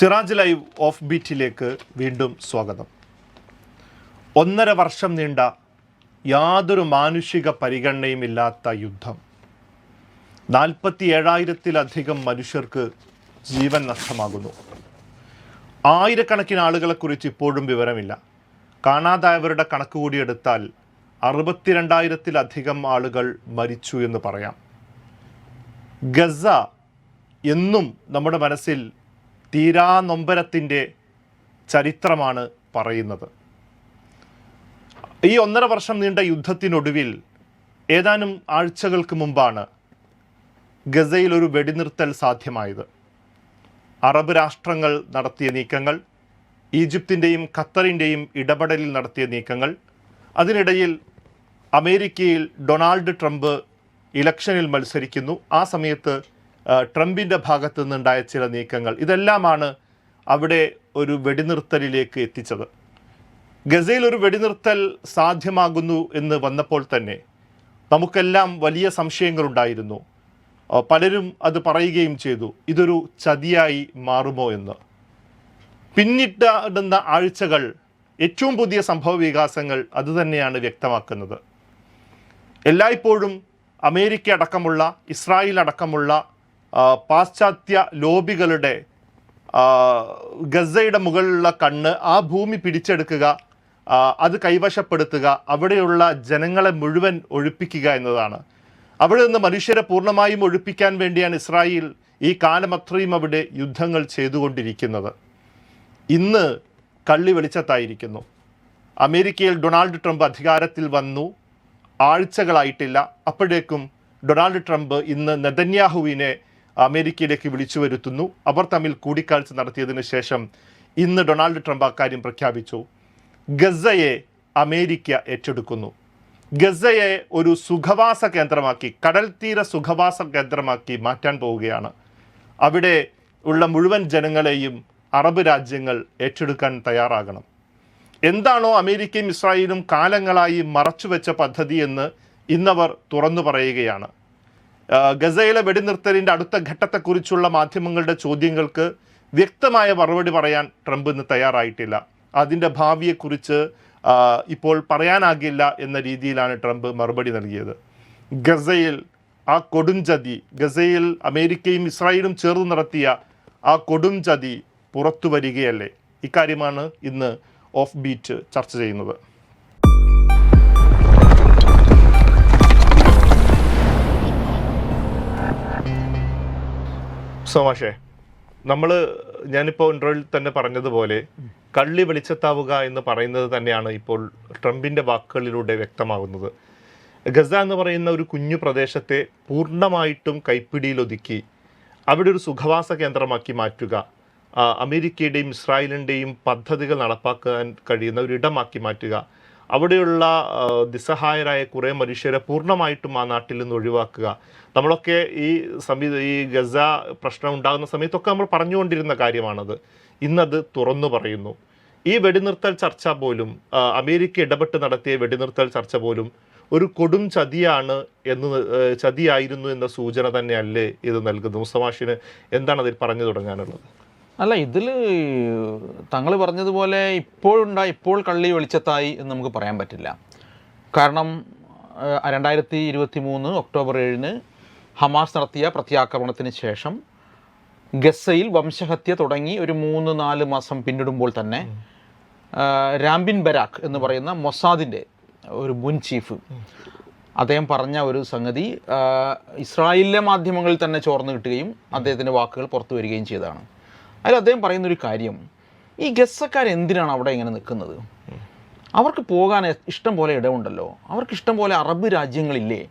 Siraj live of ബീറ്റിലേക്ക് വീണ്ടും സ്വാഗതം. ഒന്നര വർഷം നീണ്ട യാതൊരു മാനുഷിക പരിഗണനയും ഇല്ലാത്ത യുദ്ധം. നാൽപ്പത്തി ഏഴായിരത്തിലധികം മനുഷ്യർക്ക് ജീവൻ നഷ്ടമാകുന്നു. ആയിരക്കണക്കിന് ആളുകളെക്കുറിച്ച് ഇപ്പോഴും വിവരമില്ല. കാണാതായവരുടെ കണക്ക് കൂടി എടുത്താൽ അറുപത്തിരണ്ടായിരത്തിലധികം ആളുകൾ മരിച്ചു എന്ന് പറയാം. ഗസ എന്നും നമ്മുടെ മനസ്സിൽ തീരാ നൊമ്പരത്തിന്റെ ചരിത്രമാണ് പറയുന്നത്. ഈ ഒന്നര വർഷം നീണ്ട യുദ്ധത്തിനൊടുവിൽ ഏതാനും ആഴ്ചകൾക്ക് മുമ്പാണ് ഗസയിൽ ഒരു വെടിനിർത്തൽ സാധ്യമായത്. അറബ് രാഷ്ട്രങ്ങൾ നടത്തിയ നീക്കങ്ങൾ ഈജിപ്തിന്റെയും ഖത്തറിന്റെയും ഇടപെടലിൽ നടത്തിയ നീക്കങ്ങൾ അതിനിടയിൽ അമേരിക്കയിൽ ഡൊണാൾഡ് ട്രംപ് ഇലക്ഷനിൽ മത്സരിക്കുന്നു. ആ സമയത്ത് ട്രംപിന്റെ ഭാഗത്തു നിന്നുണ്ടായ ചില നീക്കങ്ങൾ. ഇതെല്ലാമാണ് അവിടെ ഒരു വെടിനിർത്തലിലേക്ക് എത്തിച്ചത്. ഗസയിൽ ഒരു വെടിനിർത്തൽ സാധ്യമാകുന്നു എന്ന് വന്നപ്പോൾ തന്നെ നമുക്കെല്ലാം വലിയ സംശയങ്ങളുണ്ടായിരുന്നു. പലരും അത് പറയുകയും ചെയ്തു ഇതൊരു ചതിയായി മാറുമോ എന്ന്. പിന്നിട്ടുന്ന ആഴ്ചകൾ ഏറ്റവും പുതിയ സംഭവ വികാസങ്ങൾ അതുതന്നെയാണ് വ്യക്തമാക്കുന്നത്. എല്ലായ്പ്പോഴും അമേരിക്ക അടക്കമുള്ള ഇസ്രായേൽ അടക്കമുള്ള പാശ്ചാത്യ ലോബികളുടെ ഗസയുടെ മുകളിലുള്ള കണ്ണ് ആ ഭൂമി പിടിച്ചെടുക്കുക അത് കൈവശപ്പെടുത്തുക അവിടെയുള്ള ജനങ്ങളെ മുഴുവൻ ഒഴിപ്പിക്കുക എന്നതാണ്. അവിടെ നിന്ന് മനുഷ്യരെ പൂർണമായും ഒഴിപ്പിക്കാൻ വേണ്ടിയാണ് ഇസ്രായേൽ ഈ കാലമത്രയും അവിടെ യുദ്ധങ്ങൾ ചെയ്തുകൊണ്ടിരിക്കുന്നത്. ഇന്ന് കള്ളി വെളിച്ചത്തായിരിക്കുന്നു. അമേരിക്കയിൽ ഡൊണാൾഡ് ട്രംപ് അധികാരത്തിൽ വന്നു. ആഴ്ചകളായിട്ടില്ല. അപ്പോഴേക്കും ഡൊണാൾഡ് ട്രംപ് ഇന്ന് നെതന്യാഹുവിനെ അമേരിക്കയിലേക്ക് വിളിച്ചു വരുത്തുന്നു. അവർ തമ്മിൽ കൂടിക്കാഴ്ച നടത്തിയതിന് ശേഷം ഇന്ന് ഡൊണാൾഡ് ട്രംപ് അക്കാര്യം പ്രഖ്യാപിച്ചു. ഗസയെ അമേരിക്ക ഏറ്റെടുക്കുന്നു. ഗസയെ ഒരു സുഖവാസ കേന്ദ്രമാക്കി കടൽ തീര സുഖവാസ കേന്ദ്രമാക്കി മാറ്റാൻ പോവുകയാണ്. അവിടെ ഉള്ള മുഴുവൻ ജനങ്ങളെയും അറബ് രാജ്യങ്ങൾ ഏറ്റെടുക്കാൻ തയ്യാറാകണം. എന്താണോ അമേരിക്കയും ഇസ്രായേലും കാലങ്ങളായി മറച്ചുവെച്ച പദ്ധതി എന്ന് ഇന്നവർ തുറന്നു പറയുകയാണ്. ഗസയിലെ വെടിനിർത്തലിന്റെ അടുത്ത ഘട്ടത്തെക്കുറിച്ചുള്ള മാധ്യമങ്ങളുടെ ചോദ്യങ്ങൾക്ക് വ്യക്തമായ മറുപടി പറയാൻ ട്രംപ് ഇന്ന് തയ്യാറായിട്ടില്ല. അതിന്റെ ഭാവിയെക്കുറിച്ച് ഇപ്പോൾ പറയാനാകില്ല എന്ന രീതിയിലാണ് ട്രംപ് മറുപടി നൽകിയത്. ഗസയിൽ ആ കൊടുംചതി ഗസയിൽ അമേരിക്കയും ഇസ്രായേലും ചേർന്ന് നടത്തിയ ആ കൊടുംചതി പുറത്തു വരികയല്ലേ ഇക്കാര്യമാണ് ഇന്ന് ഓഫ് ബീറ്റ് ചർച്ച ചെയ്യുന്നത്. സോമാഷേ നമ്മൾ ഞാനിപ്പോൾ ഇൻട്രോയിൽ തന്നെ പറഞ്ഞതുപോലെ കള്ളി വെളിച്ചത്താവുക എന്ന് പറയുന്നത് തന്നെയാണ് ഇപ്പോൾ ട്രംപിന്റെ വാക്കുകളിലൂടെ വ്യക്തമാകുന്നത്. ഗസ എന്ന് പറയുന്ന ഒരു കുഞ്ഞു പ്രദേശത്തെ പൂർണമായിട്ടും കൈപ്പിടിയിലൊതുക്കി അവിടെ ഒരു സുഖവാസ കേന്ദ്രമാക്കി മാറ്റുക അമേരിക്കയുടെയും ഇസ്രായേലിന്റെയും പദ്ധതികൾ നടപ്പാക്കാൻ കഴിയുന്ന ഒരു ഇടമാക്കി മാറ്റുക അവിടെയുള്ള നിസ്സഹായരായ കുറേ മനുഷ്യരെ പൂർണമായിട്ടും ആ നാട്ടിൽ നിന്ന് ഒഴിവാക്കുക. നമ്മളൊക്കെ ഈ സമീ ഈ ഗസ പ്രശ്നം ഉണ്ടാകുന്ന സമയത്തൊക്കെ നമ്മൾ പറഞ്ഞുകൊണ്ടിരുന്ന കാര്യമാണത്. ഇന്നത് തുറന്നു പറയുന്നു. ഈ വെടിനിർത്തൽ ചർച്ച പോലും അമേരിക്ക ഇടപെട്ട് നടത്തിയ വെടിനിർത്തൽ ചർച്ച പോലും ഒരു കൊടും ചതിയാണ് എന്ന് ചതിയായിരുന്നു എന്ന സൂചന തന്നെയല്ലേ ഇത് നൽകുന്നു. മുസ്തമാഷിന് എന്താണ് അതിൽ പറഞ്ഞു തുടങ്ങാനുള്ളത്? അല്ല ഇതിൽ തങ്ങൾ പറഞ്ഞതുപോലെ ഇപ്പോഴുണ്ടാ ഇപ്പോൾ കള്ളി വെളിച്ചത്തായി എന്ന് നമുക്ക് പറയാൻ പറ്റില്ല. കാരണം രണ്ടായിരത്തി ഇരുപത്തി മൂന്ന് ഒക്ടോബർ ഏഴിന് ഹമാസ് നടത്തിയ പ്രത്യാക്രമണത്തിന് ശേഷം ഗസയിൽ വംശഹത്യ തുടങ്ങി ഒരു മൂന്ന് നാല് മാസം പിന്നിടുമ്പോൾ തന്നെ രാംബിൻ ബരാഖ് എന്ന് പറയുന്ന മൊസാദിന്റെ ഒരു മുൻ ചീഫ് അദ്ദേഹം പറഞ്ഞ ഒരു സംഗതി ഇസ്രായേലിലെ മാധ്യമങ്ങളിൽ തന്നെ ചോർന്നു കിട്ടുകയും അദ്ദേഹത്തിന്റെ വാക്കുകൾ പുറത്തു വരികയും ചെയ്തതാണ്. അതിൽ അദ്ദേഹം പറയുന്നൊരു കാര്യം ഈ ഗസ്സക്കാർ എന്തിനാണ് അവിടെ ഇങ്ങനെ നിൽക്കുന്നത്? അവർക്ക് പോകാൻ ഇഷ്ടം പോലെ ഇടമുണ്ടല്ലോ. അവർക്ക് ഇഷ്ടം പോലെ അറബ് രാജ്യങ്ങളില്ലേ.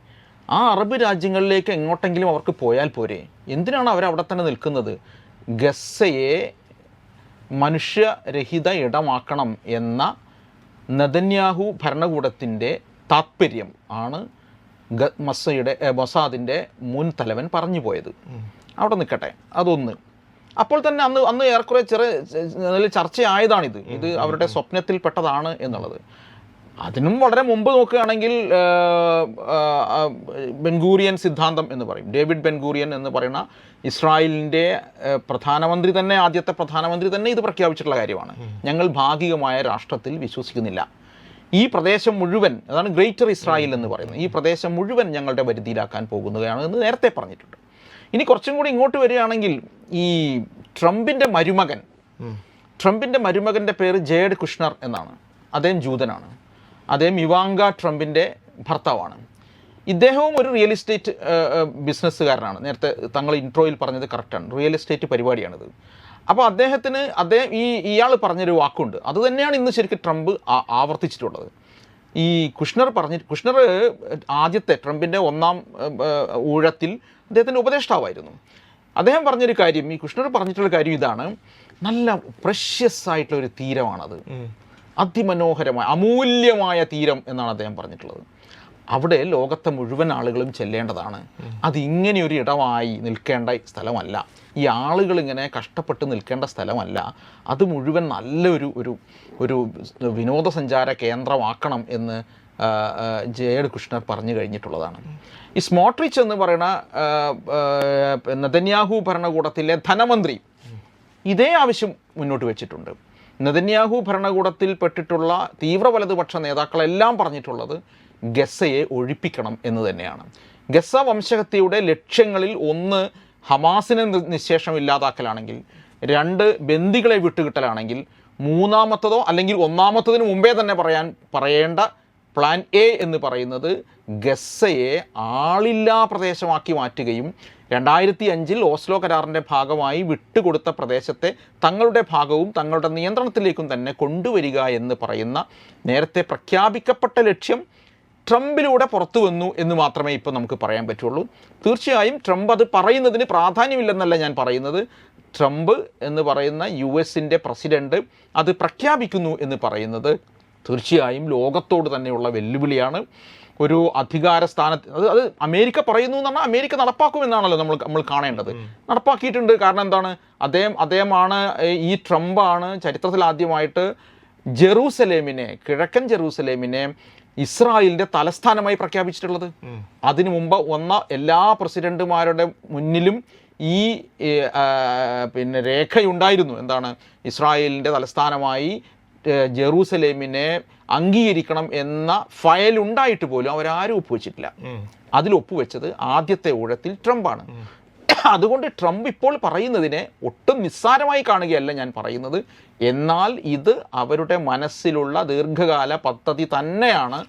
ആ അറബ് രാജ്യങ്ങളിലേക്ക് എങ്ങോട്ടെങ്കിലും അവർക്ക് പോയാൽ പോരെ. എന്തിനാണ് അവരവിടെ തന്നെ നിൽക്കുന്നത്? ഗസ്സയെ മനുഷ്യരഹിത ഇടമാക്കണം എന്ന നദന്യാഹു ഭരണകൂടത്തിന്റെ താത്പര്യം ആണ് ഗ മസയുടെ മൊസാദിന്റെ മുൻ തലവൻ പറഞ്ഞു പോയത്. അവിടെ നിൽക്കട്ടെ. അതൊന്ന്. അപ്പോൾ തന്നെ അന്ന് അന്ന് ഏറെക്കുറെ ചെറിയ ചർച്ചയായതാണിത്. ഇത് അവരുടെ സ്വപ്നത്തിൽ പെട്ടതാണ് എന്നുള്ളത്. അതിനും വളരെ മുമ്പ് നോക്കുകയാണെങ്കിൽ ബെൻഗൂറിയൻ സിദ്ധാന്തം എന്ന് പറയും. ഡേവിഡ് ബെൻഗൂറിയൻ എന്ന് പറയുന്ന ഇസ്രായേലിന്റെ പ്രധാനമന്ത്രി തന്നെ ആദ്യത്തെ പ്രധാനമന്ത്രി തന്നെ ഇത് പ്രഖ്യാപിച്ചിട്ടുള്ള കാര്യമാണ്. ഞങ്ങൾ ഭാഗികമായ രാഷ്ട്രത്തിൽ വിശ്വസിക്കുന്നില്ല. ഈ പ്രദേശം മുഴുവൻ അതാണ് ഗ്രേറ്റർ ഇസ്രായേൽ എന്ന് പറയുന്നത് ഈ പ്രദേശം മുഴുവൻ ഞങ്ങളുടെ വരുതിയിലാക്കാൻ പോകുന്നതാണ് എന്ന് നേരത്തെ പറഞ്ഞിട്ടുണ്ട്. ഇനി കുറച്ചും കൂടി ഇങ്ങോട്ട് വരികയാണെങ്കിൽ ഈ ട്രംപിന്റെ മരുമകൻ ട്രംപിന്റെ മരുമകന്റെ പേര് ജേഡ് കുഷ്ണർ എന്നാണ്. അദ്ദേഹം ജൂതനാണ്. അദ്ദേഹം ഇവാങ്ക ട്രംപിന്റെ ഭർത്താവാണ്. ഇദ്ദേഹവും ഒരു റിയൽ എസ്റ്റേറ്റ് ബിസിനസ്സുകാരനാണ്. നേരത്തെ തങ്ങൾ ഇൻട്രോയിൽ പറഞ്ഞത് കറക്റ്റാണ്. റിയൽ എസ്റ്റേറ്റ് പരിപാടിയാണിത്. അപ്പോൾ അദ്ദേഹത്തിന് അദ്ദേഹം ഈ ഇയാൾ പറഞ്ഞൊരു വാക്കുണ്ട്. അതുതന്നെയാണ് ഇന്ന് ശരിക്കും ട്രംപ് ആവർത്തിച്ചിട്ടുള്ളത്. ഈ കുഷ്ണർ പറഞ്ഞ കുഷ്ണർ ആദ്യത്തെ ട്രംപിന്റെ ഒന്നാം ഊഴത്തിൽ അദ്ദേഹത്തിന്റെ ഉപദേഷ്ടാവായിരുന്നു. അദ്ദേഹം പറഞ്ഞൊരു കാര്യം ഈ കുഷ്ണർ പറഞ്ഞിട്ടുള്ള കാര്യം ഇതാണ്. നല്ല പ്രഷ്യസ് ആയിട്ടുള്ള ഒരു തീരമാണത്. അതിമനോഹരമായ അമൂല്യമായ തീരം എന്നാണ് അദ്ദേഹം പറഞ്ഞിട്ടുള്ളത്. അവിടെ ലോകത്തെ മുഴുവൻ ആളുകളും ചെല്ലേണ്ടതാണ്. അതിങ്ങനെ ഒരു ഇടമായി നിൽക്കേണ്ട സ്ഥലമല്ല. ഈ ആളുകൾ ഇങ്ങനെ കഷ്ടപ്പെട്ട് നിൽക്കേണ്ട സ്ഥലമല്ല. അത് മുഴുവൻ നല്ലൊരു ഒരു ഒരു വിനോദസഞ്ചാര കേന്ദ്രമാക്കണം എന്ന് ജയഡ് കൃഷ്ണർ പറഞ്ഞു കഴിഞ്ഞിട്ടുള്ളതാണ്. ഈ സ്മോട്രിച്ച് എന്ന് പറയുന്ന നെതന്യാഹു ഭരണകൂടത്തിലെ ധനമന്ത്രി ഇതേ ആവശ്യം മുന്നോട്ട് വെച്ചിട്ടുണ്ട്. നെതന്യാഹു ഭരണകൂടത്തിൽ പെട്ടിട്ടുള്ള തീവ്ര വലതുപക്ഷ നേതാക്കളെല്ലാം പറഞ്ഞിട്ടുള്ളത് ഗസയെ ഒഴിപ്പിക്കണം എന്ന് തന്നെയാണ്. ഗസ വംശഹത്യയുടെ ലക്ഷ്യങ്ങളിൽ ഒന്ന് ഹമാസിനെ നിശേഷം ഇല്ലാതാക്കലാണെങ്കിൽ രണ്ട് ബന്ദികളെ വിട്ടുകിട്ടലാണെങ്കിൽ മൂന്നാമത്തതോ അല്ലെങ്കിൽ ഒന്നാമത്തതിന് മുമ്പേ തന്നെ പറയാൻ പറയേണ്ട പ്ലാൻ എ എന്ന് പറയുന്നത് ഗസയെ ആളില്ലാ പ്രദേശമാക്കി മാറ്റുകയും രണ്ടായിരത്തി അഞ്ചിൽ ഓസ്ലോ കരാറിന്റെ ഭാഗമായി വിട്ടുകൊടുത്ത പ്രദേശത്തെ തങ്ങളുടെ ഭാഗവും തങ്ങളുടെ നിയന്ത്രണത്തിലേക്കും തന്നെ കൊണ്ടുവരിക എന്ന് പറയുന്ന നേരത്തെ പ്രഖ്യാപിക്കപ്പെട്ട ലക്ഷ്യം ട്രംപിലൂടെ പുറത്തു വന്നു എന്ന് മാത്രമേ ഇപ്പോൾ നമുക്ക് പറയാൻ പറ്റുള്ളൂ. തീർച്ചയായും ട്രംപ് അത് പറയുന്നതിന് പ്രാധാന്യമില്ലെന്നല്ല ഞാൻ പറയുന്നത്. ട്രംപ് എന്ന് പറയുന്ന യു എസിന്റെ പ്രസിഡന്റ് അത് പ്രഖ്യാപിക്കുന്നു എന്ന് പറയുന്നത് തീർച്ചയായും ലോകത്തോട് തന്നെയുള്ള വെല്ലുവിളിയാണ്. ഒരു അധികാര സ്ഥാനത്ത് അത് അത് അമേരിക്ക പറയുന്നു എന്ന് പറഞ്ഞാൽ അമേരിക്ക നടപ്പാക്കുമെന്നാണല്ലോ നമ്മൾ നമ്മൾ കാണേണ്ടത്. നടപ്പാക്കിയിട്ടുണ്ട്. കാരണം എന്താണ്? അദ്ദേഹം അദ്ദേഹമാണ് ഈ ട്രംപാണ് ചരിത്രത്തിൽ ആദ്യമായിട്ട് ജെറൂസലേമിനെ കിഴക്കൻ ജെറൂസലേമിനെ ഇസ്രായേലിന്റെ തലസ്ഥാനമായി പ്രഖ്യാപിച്ചിട്ടുള്ളത്. അതിനു മുമ്പ് വന്ന എല്ലാ പ്രസിഡന്റുമാരുടെ മുന്നിലും ഈ പിന്നെ രേഖയുണ്ടായിരുന്നു. എന്താണ്? ഇസ്രായേലിന്റെ തലസ്ഥാനമായി ജെറൂസലേമിനെ അംഗീകരിക്കണം എന്ന ഫയൽ ഉണ്ടായിട്ട് പോലും അവരാരും ഒപ്പുവെച്ചിട്ടില്ല. അതിൽ ഒപ്പുവെച്ചത് ആദ്യത്തെ ഊഴത്തിൽ ട്രംപാണ്. അതുകൊണ്ട് ട്രംപ് ഇപ്പോൾ പറയുന്നതിനെ ഒട്ടും നിസ്സാരമായി കാണുകയല്ല ഞാൻ പറയുന്നത്. എന്നാൽ ഇത് അവരുടെ മനസ്സിലുള്ള ദീർഘകാല പദ്ധതി തന്നെയാണ്.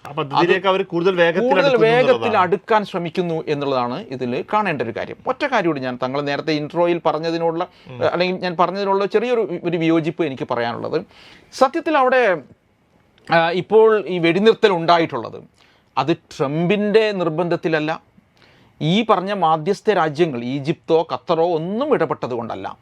കൂടുതൽ വേഗത്തിൽ അടുക്കാൻ ശ്രമിക്കുന്നു എന്നുള്ളതാണ് ഇതിൽ കാണേണ്ട ഒരു കാര്യം. ഒറ്റ കാര്യമുണ്ട് ഞാൻ തങ്ങൾ നേരത്തെ ഇൻട്രോയിൽ പറഞ്ഞതിനുള്ള അല്ലെങ്കിൽ ഞാൻ പറഞ്ഞതിനുള്ള ചെറിയൊരു ഒരു വിയോജിപ്പ് എനിക്ക് പറയാനുള്ളത്. സത്യത്തിൽ അവിടെ ഇപ്പോൾ ഈ വെടിനിർത്തൽ ഉണ്ടായിട്ടുള്ളത് അത് ട്രംപിന്റെ നിർബന്ധത്തിലല്ല ഈ പറഞ്ഞ മാധ്യസ്ഥ രാജ്യങ്ങൾ ഈജിപ്തോ ഖത്തറോ ഒന്നും ഇടപെട്ടത് കൊണ്ടല്ല.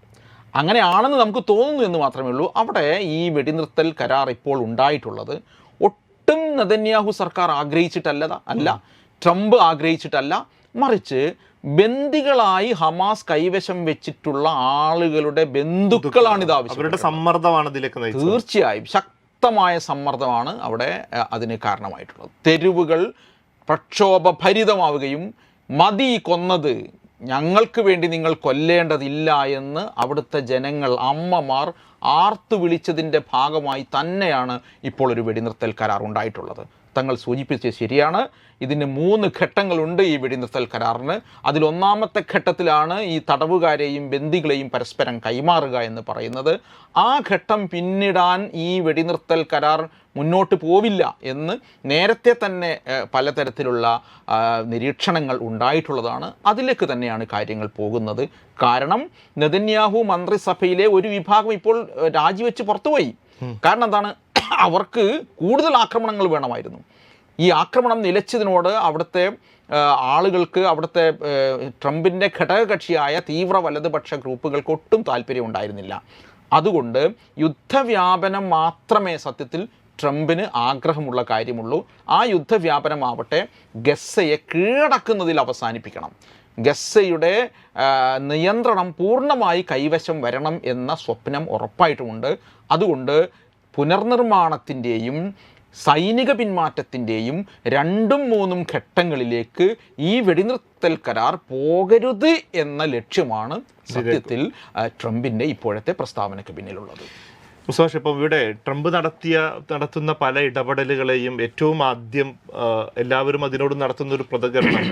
അങ്ങനെയാണെന്ന് നമുക്ക് തോന്നുന്നു എന്ന് മാത്രമേ ഉള്ളൂ. അവിടെ ഈ വെടിനിർത്തൽ കരാർ ഇപ്പോൾ ഉണ്ടായിട്ടുള്ളത് ഒട്ടും നദന്യാഹു സർക്കാർ ആഗ്രഹിച്ചിട്ടല്ല അല്ല ട്രംപ് ആഗ്രഹിച്ചിട്ടല്ല. മറിച്ച് ബന്ദികളായി ഹമാസ് കൈവശം വെച്ചിട്ടുള്ള ആളുകളുടെ ബന്ധുക്കളാണ് ഇത് ആവശ്യം സമ്മർദ്ദമാണ് ഇതിലേക്ക് തീർച്ചയായും ശക്തമായ സമ്മർദ്ദമാണ് അവിടെ അതിന് കാരണമായിട്ടുള്ളത്. തെരുവുകൾ പ്രക്ഷോഭഭരിതമാവുകയും മതി കൊന്നത്. ഞങ്ങൾക്ക് വേണ്ടി നിങ്ങൾ കൊല്ലേണ്ടതില്ല എന്ന് അവിടുത്തെ ജനങ്ങൾ അമ്മമാർ ആർത്തു വിളിച്ചതിന്റെ ഭാഗമായി തന്നെയാണ് ഇപ്പോൾ ഒരു വെടിനിർത്തൽ കരാർ ഉണ്ടായിട്ടുള്ളത്. തങ്ങൾ സൂചിപ്പിച്ചത് ശരിയാണ്. ഇതിന് മൂന്ന് ഘട്ടങ്ങളുണ്ട് ഈ വെടിനിർത്തൽ കരാറിന്. അതിലൊന്നാമത്തെ ഘട്ടത്തിലാണ് ഈ തടവുകാരെയും ബന്ദികളെയും പരസ്പരം കൈമാറുക എന്ന് പറയുന്നത്. ആ ഘട്ടം പിന്നിടാൻ ഈ വെടിനിർത്തൽ കരാർ മുന്നോട്ട് പോവില്ല എന്ന് നേരത്തെ തന്നെ പലതരത്തിലുള്ള നിരീക്ഷണങ്ങൾ ഉണ്ടായിട്ടുള്ളതാണ്. അതിലേക്ക് തന്നെയാണ് കാര്യങ്ങൾ പോകുന്നത്. കാരണം നെതന്യാഹു മന്ത്രിസഭയിലെ ഒരു വിഭാഗം ഇപ്പോൾ രാജിവെച്ച് പുറത്തുപോയി. കാരണം എന്താണ്? അവർക്ക് കൂടുതൽ ആക്രമണങ്ങൾ വേണമായിരുന്നു. ഈ ആക്രമണം നിലച്ചതിനോട് അവിടുത്തെ ആളുകൾക്ക് അവിടുത്തെ ട്രംപിന്റെ ഘടകകക്ഷിയായ തീവ്ര വലതുപക്ഷ ഗ്രൂപ്പുകൾക്ക് ഒട്ടും താല്പര്യം ഉണ്ടായിരുന്നില്ല അതുകൊണ്ട് യുദ്ധവ്യാപനം മാത്രമേ സത്യത്തിൽ ട്രംപിന് ആഗ്രഹമുള്ള കാര്യമുള്ളൂ. ആ യുദ്ധവ്യാപനമാവട്ടെ ഗസ്സയെ കീഴടക്കുന്നതിൽ അവസാനിപ്പിക്കണം. ഗസ്സയുടെ നിയന്ത്രണം പൂർണമായി കൈവശം വരണം എന്ന സ്വപ്നം ഉറപ്പായിട്ടുമുണ്ട്. അതുകൊണ്ട് പുനർനിർമ്മാണത്തിന്റെയും സൈനിക പിന്മാറ്റത്തിന്റെയും രണ്ടും മൂന്നും ഘട്ടങ്ങളിലേക്ക് ഈ വെടിനിർത്തൽ കരാർ പോകരുത് എന്ന ലക്ഷ്യമാണ് സത്യത്തിൽ ട്രംപിന്റെ ഇപ്പോഴത്തെ പ്രസ്താവനയ്ക്ക് പിന്നിലുള്ളത്. മുസാഷ് ഇപ്പം ഇവിടെ ട്രംപ് നടത്തിയ നടത്തുന്ന പല ഇടപെടലുകളെയും ഏറ്റവും ആദ്യം എല്ലാവരും അതിനോട് നടത്തുന്ന ഒരു പ്രതികരണം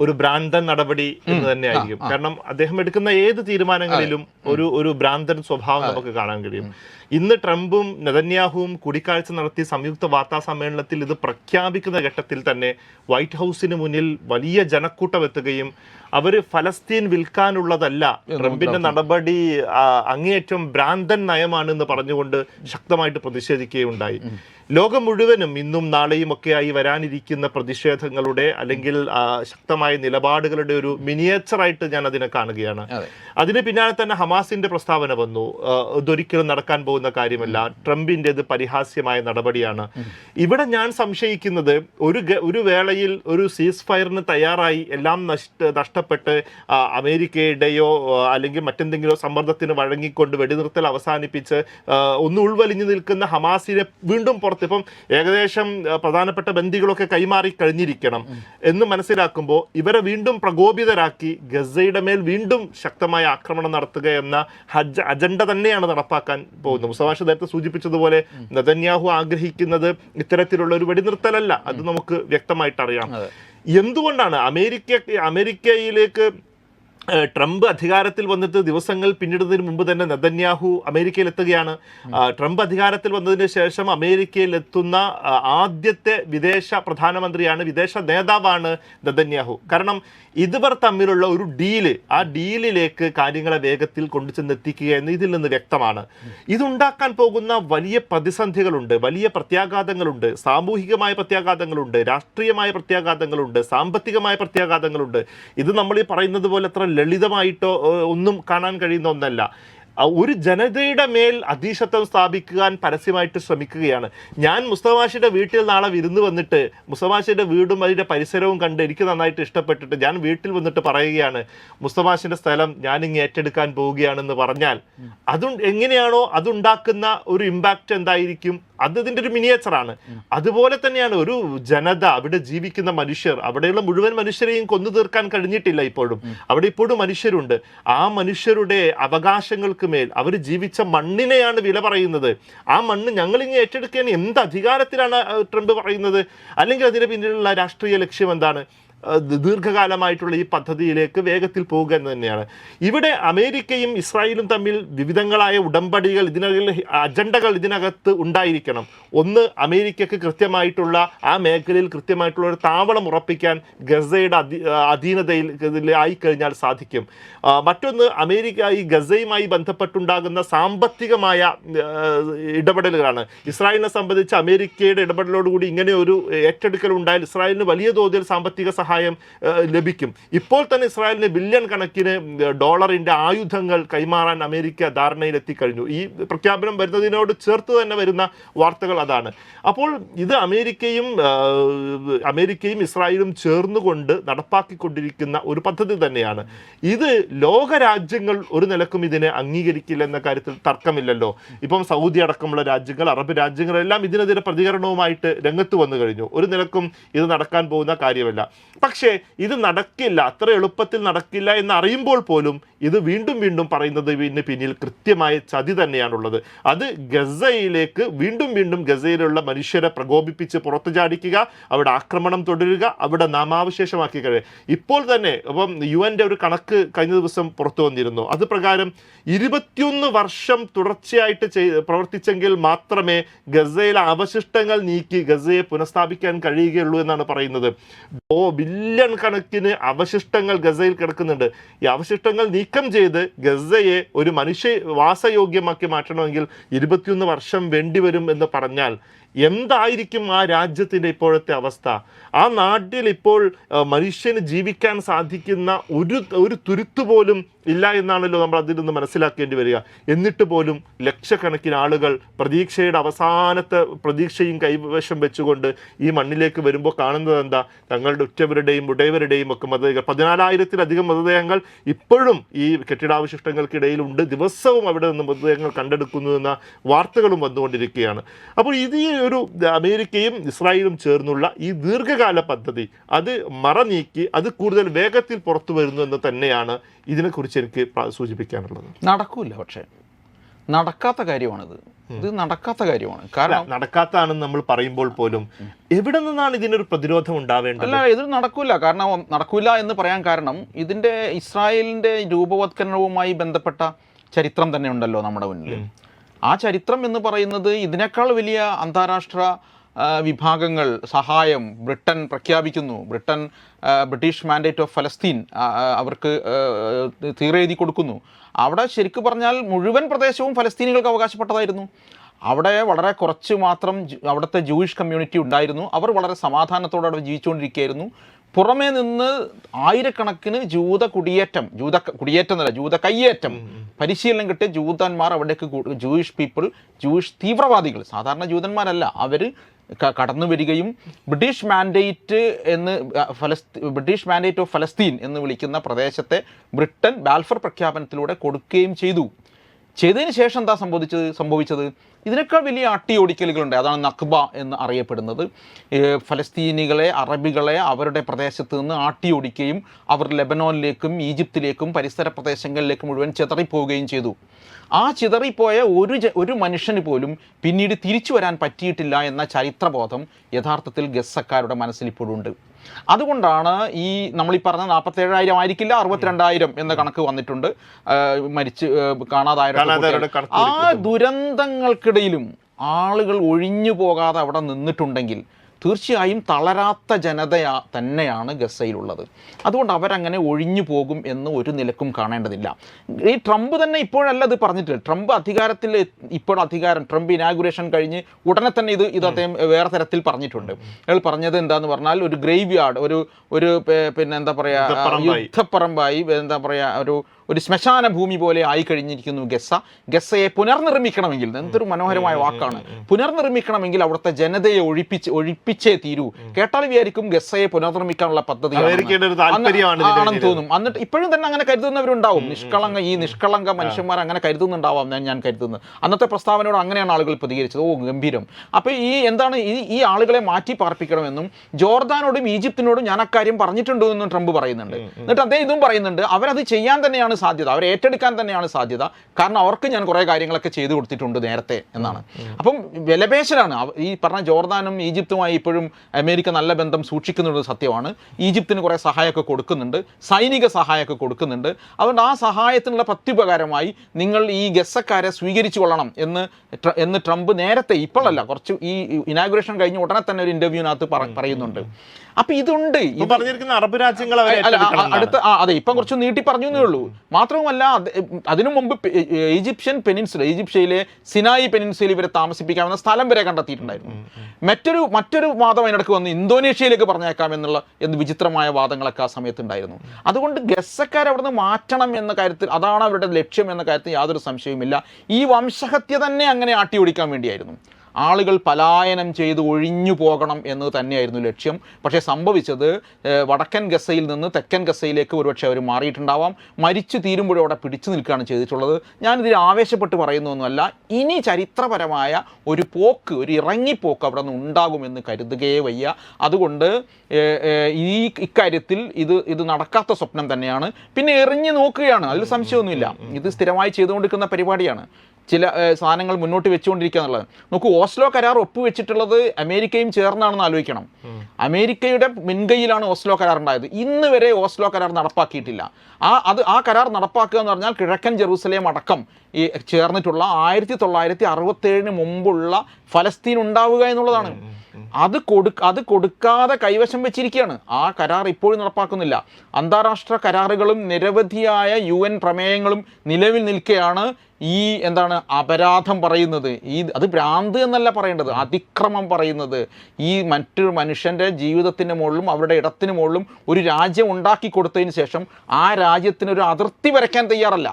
ഒരു ഭ്രാന്തൻ നടപടി എന്ന് തന്നെയായിരിക്കും കാരണം അദ്ദേഹം എടുക്കുന്ന ഏത് തീരുമാനങ്ങളിലും ഒരു ഒരു ഭ്രാന്തൻ സ്വഭാവം നമുക്ക് കാണാൻ കഴിയും. ഇന്ന് ട്രംപും നെതന്യാഹുവും കൂടിക്കാഴ്ച നടത്തി സംയുക്ത വാർത്താ സമ്മേളനത്തിൽ ഇത് പ്രഖ്യാപിക്കുന്ന ഘട്ടത്തിൽ തന്നെ വൈറ്റ് ഹൗസിന് മുന്നിൽ വലിയ ജനക്കൂട്ടം എത്തുകയും അവർ ഫലസ്തീൻ വിൽക്കാനുള്ളതല്ല. ട്രംപിന്റെ നടപടി അങ്ങേയറ്റം ഭ്രാന്തൻ നയമാണെന്ന് പറഞ്ഞുകൊണ്ട് ശക്തമായിട്ട് പ്രതിഷേധിക്കുകയുണ്ടായി. ലോകം മുഴുവനും ഇന്നും നാളെയും ഒക്കെയായി വരാനിരിക്കുന്ന പ്രതിഷേധങ്ങളുടെ അല്ലെങ്കിൽ ശക്തമായ നിലപാടുകളുടെ ഒരു മിനിയേച്ചറായിട്ട് ഞാൻ അതിനെ കാണുകയാണ്. അതെ. അതിന് പിന്നാലെ തന്നെ ഹമാസിന്റെ പ്രസ്താവന വന്നു. ഇതൊരിക്കലും നടക്കാൻ പോകുന്ന കാര്യമല്ല. ട്രംപിന്റെത് പരിഹാസ്യമായ നടപടിയാണ്. ഇവിടെ ഞാൻ സംശയിക്കുന്നത് ഒരു ഒരു വേളയിൽ ഒരു സീസ് ഫയറിന് തയ്യാറായി എല്ലാം നഷ്ട നഷ്ടപ്പെട്ട് അമേരിക്കയുടെയോ അല്ലെങ്കിൽ മറ്റെന്തെങ്കിലും സമ്മർദ്ദത്തിന് വഴങ്ങിക്കൊണ്ട് വെടിനിർത്തൽ അവസാനിപ്പിച്ച് ഒന്ന് ഉൾവലിഞ്ഞു നിൽക്കുന്ന ഹമാസിനെ വീണ്ടും പുറത്ത് ഇപ്പം ഏകദേശം പ്രധാനപ്പെട്ട ബന്ദികളൊക്കെ കൈമാറി കഴിഞ്ഞിരിക്കണം എന്ന് മനസ്സിലാക്കുമ്പോൾ ഇവരെ വീണ്ടും പ്രകോപിതരാക്കി ഗസയുടെ മേൽ വീണ്ടും ശക്തമായ ആക്രമണം നടത്തുക എന്ന ഹജ്ജ് അജണ്ട തന്നെയാണ് നടപ്പാക്കാൻ പോകുന്നത്. മുസവാഷ നേരത്തെ സൂചിപ്പിച്ചതുപോലെ നദന്യാഹു ആഗ്രഹിക്കുന്നത് ഇത്തരത്തിലുള്ള ഒരു വെടിനിർത്തലല്ല. അത് നമുക്ക് വ്യക്തമായിട്ട് അറിയാം. എന്തുകൊണ്ടാണ് അമേരിക്ക അമേരിക്കയിലേക്ക് ട്രംപ് അധികാരത്തിൽ വന്നിട്ട് ദിവസങ്ങൾ പിന്നിടുന്നതിന് മുമ്പ് തന്നെ നെതന്യാഹു അമേരിക്കയിൽ എത്തുകയാണ് ട്രംപ് അധികാരത്തിൽ വന്നതിന് ശേഷം അമേരിക്കയിൽ എത്തുന്ന ആദ്യത്തെ വിദേശ പ്രധാനമന്ത്രിയാണ് വിദേശ നേതാവാണ് നെതന്യാഹു. കാരണം ഇതുവർ തമ്മിലുള്ള ഒരു ഡീൽ ആ ഡീലിലേക്ക് കാര്യങ്ങളെ വേഗത്തിൽ കൊണ്ടുചെന്ന് എത്തിക്കുക എന്ന് ഇതിൽ നിന്ന് വ്യക്തമാണ്. ഇതുണ്ടാക്കാൻ പോകുന്ന വലിയ പ്രതിസന്ധികളുണ്ട് വലിയ പ്രത്യാഘാതങ്ങളുണ്ട് സാമൂഹികമായ പ്രത്യാഘാതങ്ങളുണ്ട് രാഷ്ട്രീയമായ പ്രത്യാഘാതങ്ങളുണ്ട് സാമ്പത്തികമായ പ്രത്യാഘാതങ്ങളുണ്ട്. ഇത് നമ്മൾ ഈ പറയുന്നത് പോലെ അത്ര ലളിതമായിട്ടോ ഒന്നും കാണാൻ കഴിയുന്ന ഒന്നല്ല. ഒരു ജനതയുടെ മേൽ അധീശത്വം സ്ഥാപിക്കാൻ പരസ്യമായിട്ട് ശ്രമിക്കുകയാണ്. ഞാൻ മുസ്തഫാഷിയുടെ വീട്ടിൽ നാളെ വിരുന്ന് വന്നിട്ട് മുസ്തഫാഷിന്റെ വീടും അതിന്റെ പരിസരവും കണ്ട് എനിക്ക് നന്നായിട്ട് ഇഷ്ടപ്പെട്ടിട്ട് ഞാൻ വീട്ടിൽ വന്നിട്ട് പറയുകയാണ് മുസ്തഫാഷിന്റെ സ്ഥലം ഞാനിങ്ങ് ഏറ്റെടുക്കാൻ പോവുകയാണെന്ന് പറഞ്ഞാൽ അതും എങ്ങനെയാണോ അതുണ്ടാക്കുന്ന ഒരു ഇമ്പാക്റ്റ് എന്തായിരിക്കും? അത് ഇതിന്റെ ഒരു മിനിയേച്ചറാണ് അതുപോലെ തന്നെയാണ് ഒരു ജനത അവിടെ ജീവിക്കുന്ന മനുഷ്യർ അവിടെയുള്ള മുഴുവൻ മനുഷ്യരെയും കൊന്നു തീർക്കാൻ കഴിഞ്ഞിട്ടില്ല ഇപ്പോഴും. അവിടെ ഇപ്പോഴും മനുഷ്യരുണ്ട്. ആ മനുഷ്യരുടെ അവകാശങ്ങൾക്ക് മേൽ അവർ ജീവിച്ച മണ്ണിനെയാണ് വില പറയുന്നത്. ആ മണ്ണ് ഞങ്ങളിങ്ങനെ ഏറ്റെടുക്കാൻ എന്ത് അധികാരത്തിലാണ് ട്രംപ് പറയുന്നത്? അല്ലെങ്കിൽ അതിന് പിന്നിലുള്ള രാഷ്ട്രീയ ലക്ഷ്യം എന്താണ്? ദീർഘകാലമായിട്ടുള്ള ഈ പദ്ധതിയിലേക്ക് വേഗത്തിൽ പോവുക എന്ന് തന്നെയാണ്. ഇവിടെ അമേരിക്കയും ഇസ്രായേലും തമ്മിൽ വിവിധങ്ങളായ ഉടമ്പടികൾ ഇതിനകത്ത് അജണ്ടകൾ ഇതിനകത്ത് ഉണ്ടായിരിക്കണം. ഒന്ന് അമേരിക്കക്ക് കൃത്യമായിട്ടുള്ള ആ മേഖലയിൽ കൃത്യമായിട്ടുള്ള ഒരു താവളം ഉറപ്പിക്കാൻ ഗസയുടെ അധീനതയിൽ ആയിക്കഴിഞ്ഞാൽ സാധിക്കും. മറ്റൊന്ന് അമേരിക്ക ഈ ഗസയുമായി ബന്ധപ്പെട്ടുണ്ടാകുന്ന സാമ്പത്തികമായ ഇടപെടലുകളാണ്. ഇസ്രായേലിനെ സംബന്ധിച്ച് അമേരിക്കയുടെ ഇടപെടലോടുകൂടി ഇങ്ങനെ ഒരു ഏറ്റെടുക്കൽ ഉണ്ടായാൽ ഇസ്രായേലിന് വലിയ തോതിൽ സാമ്പത്തിക സഹായം ആ, ലഭിക്കും. ഇപ്പോൾ തന്നെ ഇസ്രായേലിന് ബില്യൺ കണക്കിന് ഡോളറിന്റെ ആയുധങ്ങൾ കൈമാറാൻ അമേരിക്ക ധാരണയിലെത്തിക്കഴിഞ്ഞു. ഈ പ്രഖ്യാപനം വരുന്നതിനോട് ചേർത്ത് തന്നെ വരുന്ന വാർത്തകൾ അതാണ്. അപ്പോൾ ഇത് അമേരിക്കയും അമേരിക്കയും ഇസ്രായേലും ചേർന്നുകൊണ്ട് നടപ്പാക്കിക്കൊണ്ടിരിക്കുന്ന ഒരു പദ്ധതി തന്നെയാണ്. ഇത് ലോകരാജ്യങ്ങൾ ഒരു നിലക്കും ഇതിനെ അംഗീകരിക്കില്ലെന്ന കാര്യത്തിൽ തർക്കമില്ലല്ലോ. ഇപ്പം സൗദി അടക്കമുള്ള രാജ്യങ്ങൾ അറബ് രാജ്യങ്ങളെല്ലാം ഇതിനെതിരെ പ്രതികരണവുമായിട്ട് രംഗത്ത് വന്നു കഴിഞ്ഞു. ഒരു നിലക്കും ഇത് നടക്കാൻ പോകുന്ന കാര്യമല്ല. പക്ഷേ ഇത് നടക്കില്ല അത്ര എളുപ്പത്തിൽ നടക്കില്ല എന്ന് അറിയുമ്പോൾ പോലും ഇത് വീണ്ടും വീണ്ടും പറയുന്നത് ഇതിന് പിന്നിൽ കൃത്യമായ ചതി തന്നെയാണുള്ളത്. അത് ഗസയിലേക്ക് വീണ്ടും വീണ്ടും ഗസയിലുള്ള മനുഷ്യരെ പ്രകോപിപ്പിച്ച് പുറത്തു ചാടിക്കുക അവിടെ ആക്രമണം തുടരുക അവിടെ നാമാവശേഷമാക്കി കഴിയുക. ഇപ്പോൾ തന്നെ ഇപ്പം യു എന്റെ ഒരു കണക്ക് കഴിഞ്ഞ ദിവസം പുറത്തു വന്നിരുന്നു. അത് പ്രകാരം ഇരുപത്തിയൊന്ന് വർഷം തുടർച്ചയായിട്ട് ചെയ് പ്രവർത്തിച്ചെങ്കിൽ മാത്രമേ ഗസയിലെ അവശിഷ്ടങ്ങൾ നീക്കി ഗസയെ പുനഃസ്ഥാപിക്കാൻ കഴിയുകയുള്ളൂ എന്നാണ് പറയുന്നത്. ബില്യൺ കണക്കിന് അവശിഷ്ടങ്ങൾ ഗസയിൽ കിടക്കുന്നുണ്ട്. ഈ അവശിഷ്ടങ്ങൾ നീക്കം ചെയ്ത് ഗസയെ ഒരു മനുഷ്യ വാസയോഗ്യമാക്കി മാറ്റണമെങ്കിൽ ഇരുപത്തിയൊന്ന് വർഷം വേണ്ടിവരും എന്ന് പറഞ്ഞാൽ എന്തായിരിക്കും ആ രാജ്യത്തിന്റെ ഇപ്പോഴത്തെ അവസ്ഥ? ആ നാട്ടിൽ ഇപ്പോൾ മനുഷ്യന് ജീവിക്കാൻ സാധിക്കുന്ന ഒരു ഒരു തുരുത്ത് പോലും ഇല്ല എന്നാണല്ലോ നമ്മൾ അതിൽ നിന്ന് മനസ്സിലാക്കേണ്ടി വരിക. എന്നിട്ട് പോലും ലക്ഷക്കണക്കിന് ആളുകൾ പ്രതീക്ഷയുടെ അവസാനത്തെ പ്രതീക്ഷയും കൈവശം വെച്ചുകൊണ്ട് ഈ മണ്ണിലേക്ക് വരുമ്പോൾ കാണുന്നത് എന്താ? തങ്ങളുടെ ഉറ്റവരുടെയും ഉടയവരുടെയും ഒക്കെ മൃതദേഹങ്ങൾ പതിനാലായിരത്തിലധികം മൃതദേഹങ്ങൾ ഇപ്പോഴും ഈ കെട്ടിടാവശിഷ്ടങ്ങൾക്കിടയിലുണ്ട് ദിവസവും അവിടെ നിന്ന് മൃതദേഹങ്ങൾ കണ്ടെടുക്കുന്നു എന്ന വാർത്തകളും വന്നുകൊണ്ടിരിക്കുകയാണ്. അപ്പോൾ ഇത് ഈ ഒരു അമേരിക്കയും ഇസ്രായേലും ചേർന്നുള്ള ഈ ദീർഘകാല പദ്ധതി അത് മറ നീക്കി അത് കൂടുതൽ വേഗത്തിൽ പുറത്തു വരുന്നു എന്ന് തന്നെയാണ് ഇതിനെക്കുറിച്ച് എനിക്ക് സൂചിപ്പിക്കാനുള്ളത്. നടക്കൂല പക്ഷേ. നടക്കാത്ത കാര്യമാണിത്. ഇത് നടക്കാത്ത കാര്യമാണ്. കാരണം നടക്കാത്തതാണെന്ന് നമ്മൾ പറയുമ്പോൾ പോലും എവിടെ നിന്നാണ് ഇതിനൊരു പ്രതിരോധം ഉണ്ടാവേണ്ടത്? അല്ല ഇത് നടക്കൂല. കാരണം നടക്കൂല എന്ന് പറയാൻ കാരണം ഇതിന്റെ ഇസ്രായേലിന്റെ രൂപവത്കരണവുമായി ബന്ധപ്പെട്ട ചരിത്രം തന്നെ ഉണ്ടല്ലോ നമ്മുടെ മുന്നിൽ. ആ ചരിത്രം എന്ന് പറയുന്നത് ഇതിനേക്കാൾ വലിയ അന്താരാഷ്ട്ര വിഭാഗങ്ങൾ സഹായം ബ്രിട്ടൻ പ്രഖ്യാപിക്കുന്നു. ബ്രിട്ടൻ ബ്രിട്ടീഷ് മാൻഡേറ്റ് ഓഫ് ഫലസ്തീൻ അവർക്ക് തീരെഴുതി കൊടുക്കുന്നു. അവിടെ ശരിക്കു പറഞ്ഞാൽ മുഴുവൻ പ്രദേശവും ഫലസ്തീനികൾക്ക് അവകാശപ്പെട്ടതായിരുന്നു. അവിടെ വളരെ കുറച്ച് മാത്രം അവിടുത്തെ ജൂയിഷ് കമ്മ്യൂണിറ്റി ഉണ്ടായിരുന്നു. അവർ വളരെ സമാധാനത്തോടെ അവിടെ ജീവിച്ചുകൊണ്ടിരിക്കുകയായിരുന്നു. പുറമേ നിന്ന് ആയിരക്കണക്കിന് ജൂത കുടിയേറ്റം ജൂത കുടിയേറ്റം എന്നല്ല ജൂത കയ്യേറ്റം പരിശീലനം കിട്ടിയ ജൂതന്മാർ അവിടേക്ക് ജൂയിഷ് പീപ്പിൾ ജൂയിഷ് തീവ്രവാദികൾ സാധാരണ ജൂതന്മാരല്ല അവർ കടന്നു വരികയും ബ്രിട്ടീഷ് മാൻഡേറ്റ് എന്ന് ഫലസ്തീ ബ്രിട്ടീഷ് മാൻഡേറ്റ് ഓഫ് ഫലസ്തീൻ എന്ന് വിളിക്കുന്ന പ്രദേശത്തെ ബ്രിട്ടൻ ബാൽഫർ പ്രഖ്യാപനത്തിലൂടെ കൊടുക്കുകയും ചെയ്തു. ചെയ്തതിന് ശേഷം എന്താ സംഭവിച്ചത്? സംഭവിച്ചത് ഇതിനേക്കാൾ വലിയ അട്ടി ഓടിക്കലുകളുണ്ട് അതാണ് നഖ്ബ എന്ന് അറിയപ്പെടുന്നത്. ഫലസ്തീനികളെ അറബികളെ അവരുടെ പ്രദേശത്ത് നിന്ന് ആട്ടി ആട്ടിയോടിക്കുകയും അവർ ലെബനോനിലേക്കും ഈജിപ്തിലേക്കും പരിസര പ്രദേശങ്ങളിലേക്കും മുഴുവൻ ചിതറിപ്പോവുകയും ചെയ്തു. ആ ചിതറിപ്പോയ ഒരു ഒരു മനുഷ്യന് പോലും പിന്നീട് തിരിച്ചു വരാൻ പറ്റിയിട്ടില്ല എന്ന ചരിത്രബോധം യഥാർത്ഥത്തിൽ ഗസ്സക്കാരുടെ മനസ്സിൽ ഇപ്പോഴുണ്ട് അതുകൊണ്ടാണ് ഈ നമ്മൾ ഈ പറഞ്ഞ നാൽപ്പത്തേഴായിരം ആയിരിക്കില്ല അറുപത്തിരണ്ടായിരം എന്ന കണക്ക് വന്നിട്ടുണ്ട്. മരിച്ച്. കണക്ക് ആ ദുരന്തങ്ങൾക്കിടയിലും ആളുകൾ ഒഴിഞ്ഞു പോകാതെ അവിടെ നിന്നിട്ടുണ്ടെങ്കിൽ തീർച്ചയായും തളരാത്ത ജനതയാ തന്നെയാണ് ഗസയിലുള്ളത്. അതുകൊണ്ട് അവരങ്ങനെ ഒഴിഞ്ഞു പോകും എന്ന് ഒരു നിലക്കും കാണേണ്ടതില്ല. ഈ ട്രംപ് തന്നെ ഇപ്പോഴല്ല ഇത് പറഞ്ഞിട്ടില്ല ട്രംപ് അധികാരത്തിൽ ഇപ്പോൾ അധികാരം ട്രംപ് ഇനാഗുറേഷൻ കഴിഞ്ഞ് ഉടനെ തന്നെ ഇത് ഇത് അദ്ദേഹം വേറെ തരത്തിൽ പറഞ്ഞിട്ടുണ്ട്. അയാൾ പറഞ്ഞത് എന്താന്ന് പറഞ്ഞാൽ ഒരു ഗ്രേവ് യാർഡ് ഒരു ഒരു പിന്നെ എന്താ പറയുക യുദ്ധപ്പറമ്പായി. യുദ്ധപ്പറമ്പായി എന്താ പറയുക ഒരു ഒരു ശ്മശാന ഭൂമി പോലെ ആയി കഴിഞ്ഞിരിക്കുന്നു ഗസ ഗസയെ പുനർനിർമ്മിക്കണമെങ്കിൽ എന്തൊരു മനോഹരമായ വാക്കാണ്. പുനർനിർമ്മിക്കണമെങ്കിൽ അവിടുത്തെ ജനതയെ ഒഴിപ്പിച്ച് ഒഴിപ്പിച്ചേ തീരൂ. കേട്ടാൽ വിചാരിക്കും ഗസയെ പുനർനിർമ്മിക്കാനുള്ള പദ്ധതി ആണെന്ന്. തോന്നും. എന്നിട്ട് ഇപ്പോഴും തന്നെ അങ്ങനെ കരുതുന്നവരുണ്ടാവും. നിഷ്കളങ്ക ഈ നിഷ്കളങ്ക മനുഷ്യന്മാർ അങ്ങനെ കരുതുന്നുണ്ടാവാം ഞാൻ ഞാൻ കരുതുന്നത് അന്നത്തെ പ്രസ്താവനയോട് അങ്ങനെയാണ് ആളുകൾ പ്രതികരിച്ചത്. ഓ ഗംഭീരം. അപ്പോൾ ഈ എന്താണ് ഈ ഈ ആളുകളെ മാറ്റി പാർപ്പിക്കണമെന്നും ജോർദാനോടും ഈജിപ്തിനോടും ഞാൻ അക്കാര്യം പറഞ്ഞിട്ടുണ്ടോ എന്നും ട്രംപ് പറയുന്നുണ്ട്. എന്നിട്ട് അദ്ദേഹം ഇതും പറയുന്നുണ്ട്. അവരത് ചെയ്യാൻ തന്നെയാണ് സാധ്യത. അവർ ഏറ്റെടുക്കാൻ തന്നെയാണ് സാധ്യത. കാരണം അവർക്ക് ഞാൻ കുറേ കാര്യങ്ങളൊക്കെ ചെയ്തു കൊടുത്തിട്ടുണ്ട് നേരത്തെ എന്നാണ്. അപ്പം വിലപേശലാണ് ഈ പറഞ്ഞ ജോർദാനും ഈജിപ്തുമായി ഇപ്പോഴും അമേരിക്ക നല്ല ബന്ധം സൂക്ഷിക്കുന്നുള്ളത് സത്യമാണ്. ഈജിപ്തിന് കുറേ സഹായമൊക്കെ കൊടുക്കുന്നുണ്ട്. സൈനിക സഹായമൊക്കെ കൊടുക്കുന്നുണ്ട്. അതുകൊണ്ട് ആ സഹായത്തിനുള്ള പ്രത്യുപകാരമായി നിങ്ങൾ ഈ ഗസക്കാരെ സ്വീകരിച്ചു കൊള്ളണം എന്ന് എന്ന് ട്രംപ് നേരത്തെ ഇപ്പോഴല്ല കുറച്ച് ഈ ഇനാഗുറേഷൻ കഴിഞ്ഞ് ഉടനെ തന്നെ ഒരു ഇന്റർവ്യൂവിനകത്ത് പറയുന്നുണ്ട്. അപ്പൊ ഇതുണ്ട്. പറഞ്ഞിരിക്കുന്ന അറബ് രാജ്യങ്ങൾ അടുത്ത അതെ ഇപ്പം കുറച്ച് നീട്ടി പറഞ്ഞു എന്നേ ഉള്ളൂ മാത്രവുമല്ല അതിനു മുമ്പ് ഈജിപ്ഷ്യൻ പെനിൻസുല ഈജിപ്ഷ്യയിലെ സിനായി പെനിൻസുലയിൽ ഇവരെ താമസിപ്പിക്കാമെന്ന സ്ഥലം വരെ കണ്ടെത്തിയിട്ടുണ്ടായിരുന്നു. മറ്റൊരു മറ്റൊരു വാദം അതിനിടക്ക് വന്ന്. ഇന്തോനേഷ്യയിലേക്ക് പറഞ്ഞേക്കാം എന്നുള്ള എന്ത് വിചിത്രമായ വാദങ്ങളൊക്കെ ആ സമയത്ത് ഉണ്ടായിരുന്നു. അതുകൊണ്ട് ഗസക്കാർ അവിടുന്ന് മാറ്റണം എന്ന കാര്യത്തിൽ അതാണ് അവരുടെ ലക്ഷ്യം എന്ന കാര്യത്തിൽ യാതൊരു സംശയവുമില്ല. ഈ വംശഹത്യ തന്നെ അങ്ങനെ ആട്ടി ഓടിക്കാൻ വേണ്ടിയായിരുന്നു. ആളുകൾ പലായനം ചെയ്ത് ഒഴിഞ്ഞു പോകണം എന്ന് തന്നെയായിരുന്നു ലക്ഷ്യം. പക്ഷേ സംഭവിച്ചത് വടക്കൻ ഗസയിൽ നിന്ന് തെക്കൻ ഗസയിലേക്ക് ഒരുപക്ഷെ അവർ മാറിയിട്ടുണ്ടാവാം. മരിച്ചു തീരുമ്പോഴും അവിടെ പിടിച്ചു നിൽക്കുകയാണ് ചെയ്തിട്ടുള്ളത്. ഞാനിതിൽ ആവേശപ്പെട്ട് പറയുന്നൊന്നുമല്ല ഇനി ചരിത്രപരമായ ഒരു പോക്ക് ഒരു ഇറങ്ങിപ്പോക്ക് അവിടെ നിന്ന് ഉണ്ടാകുമെന്ന് കരുതുകയേ വയ്യ. അതുകൊണ്ട് ഈ ഇക്കാര്യത്തിൽ ഇത് ഇത് നടക്കാത്ത സ്വപ്നം തന്നെയാണ്. പിന്നെ എറിഞ്ഞു നോക്കുകയാണ്. അതിൽ സംശയമൊന്നുമില്ല. ഇത് സ്ഥിരമായി ചെയ്തുകൊണ്ടിരിക്കുന്ന പരിപാടിയാണ്. ചില സാധനങ്ങൾ മുന്നോട്ട് വെച്ചുകൊണ്ടിരിക്കുക എന്നുള്ളത് നോക്കൂ ഓസ്ലോ കരാർ ഒപ്പുവെച്ചിട്ടുള്ളത് അമേരിക്കയും ചേർന്നാണെന്ന് ആലോചിക്കണം. അമേരിക്കയുടെ മുൻകൈയിലാണ് ഓസ്ലോ കരാർ ഉണ്ടായത്. ഇന്ന് വരെ ഓസ്ലോ കരാർ നടപ്പാക്കിയിട്ടില്ല. ആ അത് ആ കരാർ നടപ്പാക്കുക എന്ന് പറഞ്ഞാൽ കിഴക്കൻ ജെറൂസലേം അടക്കം ഈ ചേർന്നിട്ടുള്ള ആയിരത്തി തൊള്ളായിരത്തി അറുപത്തേഴിന് മുമ്പുള്ള ഫലസ്തീൻ ഉണ്ടാവുക എന്നുള്ളതാണ്. അത് കൊടു അത് കൊടുക്കാതെ കൈവശം വെച്ചിരിക്കുകയാണ്. ആ കരാർ ഇപ്പോഴും നടപ്പാക്കുന്നില്ല. അന്താരാഷ്ട്ര കരാറുകളും നിരവധിയായ യു എൻ പ്രമേയങ്ങളും നിലവിൽ നിൽക്കുകയാണ് ഈ എന്താണ് അപരാധം പറയുന്നത്. ഈ അത് ഭ്രാന്ത് എന്നല്ല പറയേണ്ടത്. അതിക്രമം പറയുന്നത്. ഈ മറ്റൊരു മനുഷ്യന്റെ ജീവിതത്തിന് മുകളിലും അവരുടെ ഇടത്തിന് മുകളിലും ഒരു രാജ്യം ഉണ്ടാക്കി കൊടുത്തതിന് ശേഷം ആ രാജ്യത്തിന് ഒരു അതിർത്തി വരയ്ക്കാൻ തയ്യാറല്ല.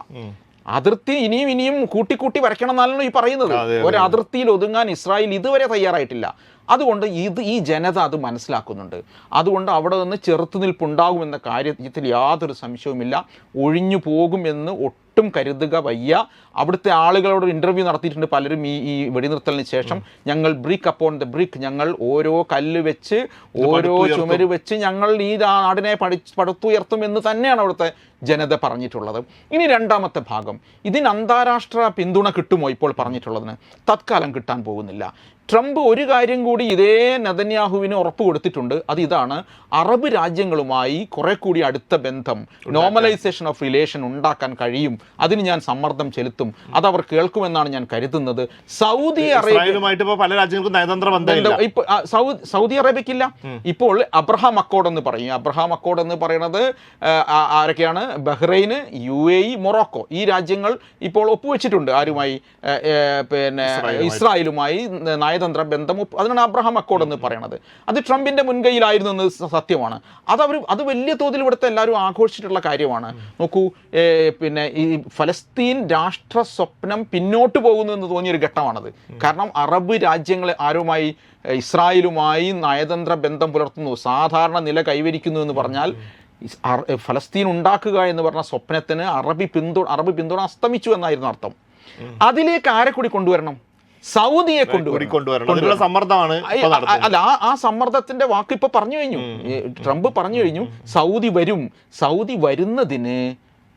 അതിർത്തി ഇനിയും ഇനിയും കൂട്ടിക്കൂട്ടി കൂട്ടി വരയ്ക്കണം എന്നാണല്ലോ ഈ പറയുന്നത്. ഒരു അതിർത്തിയിൽ ഒതുങ്ങാൻ ഇസ്രായേൽ ഇതുവരെ തയ്യാറായിട്ടില്ല. അതുകൊണ്ട് ഇത് ഈ ജനത അത് മനസ്സിലാക്കുന്നുണ്ട്. അതുകൊണ്ട് അവിടെ നിന്ന് ചെറുത്തുനിൽപ്പുണ്ടാകുമെന്ന കാര്യത്തിൽ യാതൊരു സംശയവുമില്ല. ഒഴിഞ്ഞു പോകുമെന്ന് ഒട്ടും കരുതുക വയ്യ. അവിടുത്തെ ആളുകളോട് ഇന്റർവ്യൂ നടത്തിയിട്ടുണ്ട് പലരും ഈ ഈ വെടിനിർത്തലിന് ശേഷം. ഞങ്ങൾ ബ്രിക്ക് അപ്പോൺ ദ ബ്രിക്ക് ഞങ്ങൾ ഓരോ കല്ല് വെച്ച് ഓരോ ചുമര് വെച്ച് ഞങ്ങൾ ഈ നാടിനെ പഠി പടുത്തുയർത്തും എന്ന് തന്നെയാണ് അവിടുത്തെ ജനത പറഞ്ഞിട്ടുള്ളത്. ഇനി രണ്ടാമത്തെ ഭാഗം. ഇതിന് അന്താരാഷ്ട്ര പിന്തുണ കിട്ടുമോ ഇപ്പോൾ പറഞ്ഞിട്ടുള്ളതിന്? തത്കാലം കിട്ടാൻ പോകുന്നില്ല. ട്രംപ് ഒരു കാര്യം കൂടി ഇതേ നെതന്യാഹുവിന് ഉറപ്പ് കൊടുത്തിട്ടുണ്ട്. അത് ഇതാണ്. അറബ് രാജ്യങ്ങളുമായി കുറെ കൂടി അടുത്ത ബന്ധം നോർമലൈസേഷൻ ഓഫ് റിലേഷൻ ഉണ്ടാക്കാൻ കഴിയും. അതിന് ഞാൻ സമ്മർദ്ദം ചെലുത്തും. അത് അവർ കേൾക്കുമെന്നാണ് ഞാൻ കരുതുന്നത്. സൗദി അറേബ്യ ഇസ്രായേലുമായിട്ട് പല രാജ്യങ്ങൾക്കും നയതന്ത്ര ബന്ധം ഇപ്പൊ സൗദി അറേബ്യക്കില്ല. ഇപ്പോൾ അബ്രഹാം അക്കോഡ് എന്ന് പറയും. അബ്രഹാം അക്കോഡ് എന്ന് പറയുന്നത് ആരൊക്കെയാണ്? Bahrain U A E Morocco. ഈ രാജ്യങ്ങൾ ഇപ്പോൾ ഒപ്പുവെച്ചിട്ടുണ്ട് ആരുമായി? പിന്നെ ഇസ്രായേലുമായി നയതന്ത്ര ബന്ധം അതിനാണ് അബ്രഹാം അക്കോഡ് എന്ന് പറയുന്നത് അത് ട്രംപിന്റെ മുൻകൈയിലായിരുന്നു എന്ന് സത്യമാണ്. അത് അവർ അത് വലിയ തോതിൽ ഇവിടുത്തെ എല്ലാവരും ആഘോഷിച്ചിട്ടുള്ള കാര്യമാണ്. നോക്കൂ പിന്നെ ഈ ഫലസ്തീൻ രാഷ്ട്ര സ്വപ്നം പിന്നോട്ട് പോകുന്നു എന്ന് തോന്നിയൊരു ഘട്ടമാണത്. കാരണം അറബ് രാജ്യങ്ങൾ ആരുമായി ഇസ്രായേലുമായി നയതന്ത്ര ബന്ധം പുലർത്തുന്നു സാധാരണ നില കൈവരിക്കുന്നു എന്ന് പറഞ്ഞാൽ ഫലസ്തീൻ ഉണ്ടാക്കുക എന്ന് പറഞ്ഞ സ്വപ്നത്തിന് അറബി പിന്തുണ അറബ് പിന്തുണ അസ്തമിച്ചു എന്നായിരുന്നു അർത്ഥം. അതിലേക്ക് ആരെ കൂടി കൊണ്ടുവരണം? സൗദിയെ കൊണ്ടുവരണം. സമ്മർദ്ദമാണ് അല്ല ആ ആ സമ്മർദ്ദത്തിന്റെ വാക്ക് ഇപ്പൊ പറഞ്ഞു കഴിഞ്ഞു. ട്രംപ് പറഞ്ഞു കഴിഞ്ഞു സൗദി വരും. സൗദി വരുന്നതിന്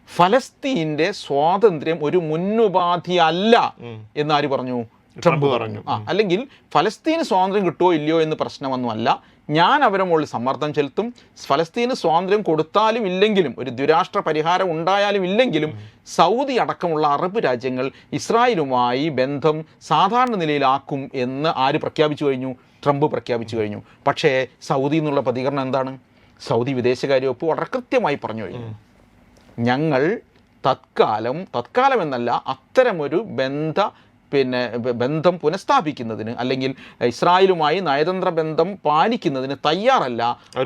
ഫലസ്തീന്റെ സ്വാതന്ത്ര്യം ഒരു മുന്നുപാധി അല്ല എന്നാര് പറഞ്ഞു? ട്രംപ് പറഞ്ഞു. ആ അല്ലെങ്കിൽ ഫലസ്തീന് സ്വാതന്ത്ര്യം കിട്ടുമോ ഇല്ലയോ എന്ന് പ്രശ്നമൊന്നുമല്ല. ഞാൻ അവരെ മുകളിൽ സമ്മർദ്ദം ചെലുത്തും. ഫലസ്തീന് സ്വാതന്ത്ര്യം കൊടുത്താലും ഇല്ലെങ്കിലും ഒരു ദുരാഷ്ട്ര പരിഹാരം ഉണ്ടായാലും ഇല്ലെങ്കിലും സൗദി അടക്കമുള്ള അറബ് രാജ്യങ്ങൾ ഇസ്രായേലുമായി ബന്ധം സാധാരണ നിലയിലാക്കും എന്ന് ആര് പ്രഖ്യാപിച്ചു കഴിഞ്ഞു? ട്രംപ് പ്രഖ്യാപിച്ചു കഴിഞ്ഞു. പക്ഷേ സൗദി എന്നുള്ള പ്രതികരണം എന്താണ്? സൗദി വിദേശകാര്യ വകുപ്പ് വളരെ കൃത്യമായി പറഞ്ഞു കഴിഞ്ഞു. ഞങ്ങൾ തത്കാലം തത്കാലം എന്നല്ല അത്തരമൊരു ബന്ധ പിന്നെ ബന്ധം പുനഃസ്ഥാപിക്കുന്നതിന് അല്ലെങ്കിൽ ഇസ്രായേലുമായി നയതന്ത്ര ബന്ധം പാലിക്കുന്നതിന് തയ്യാറല്ല.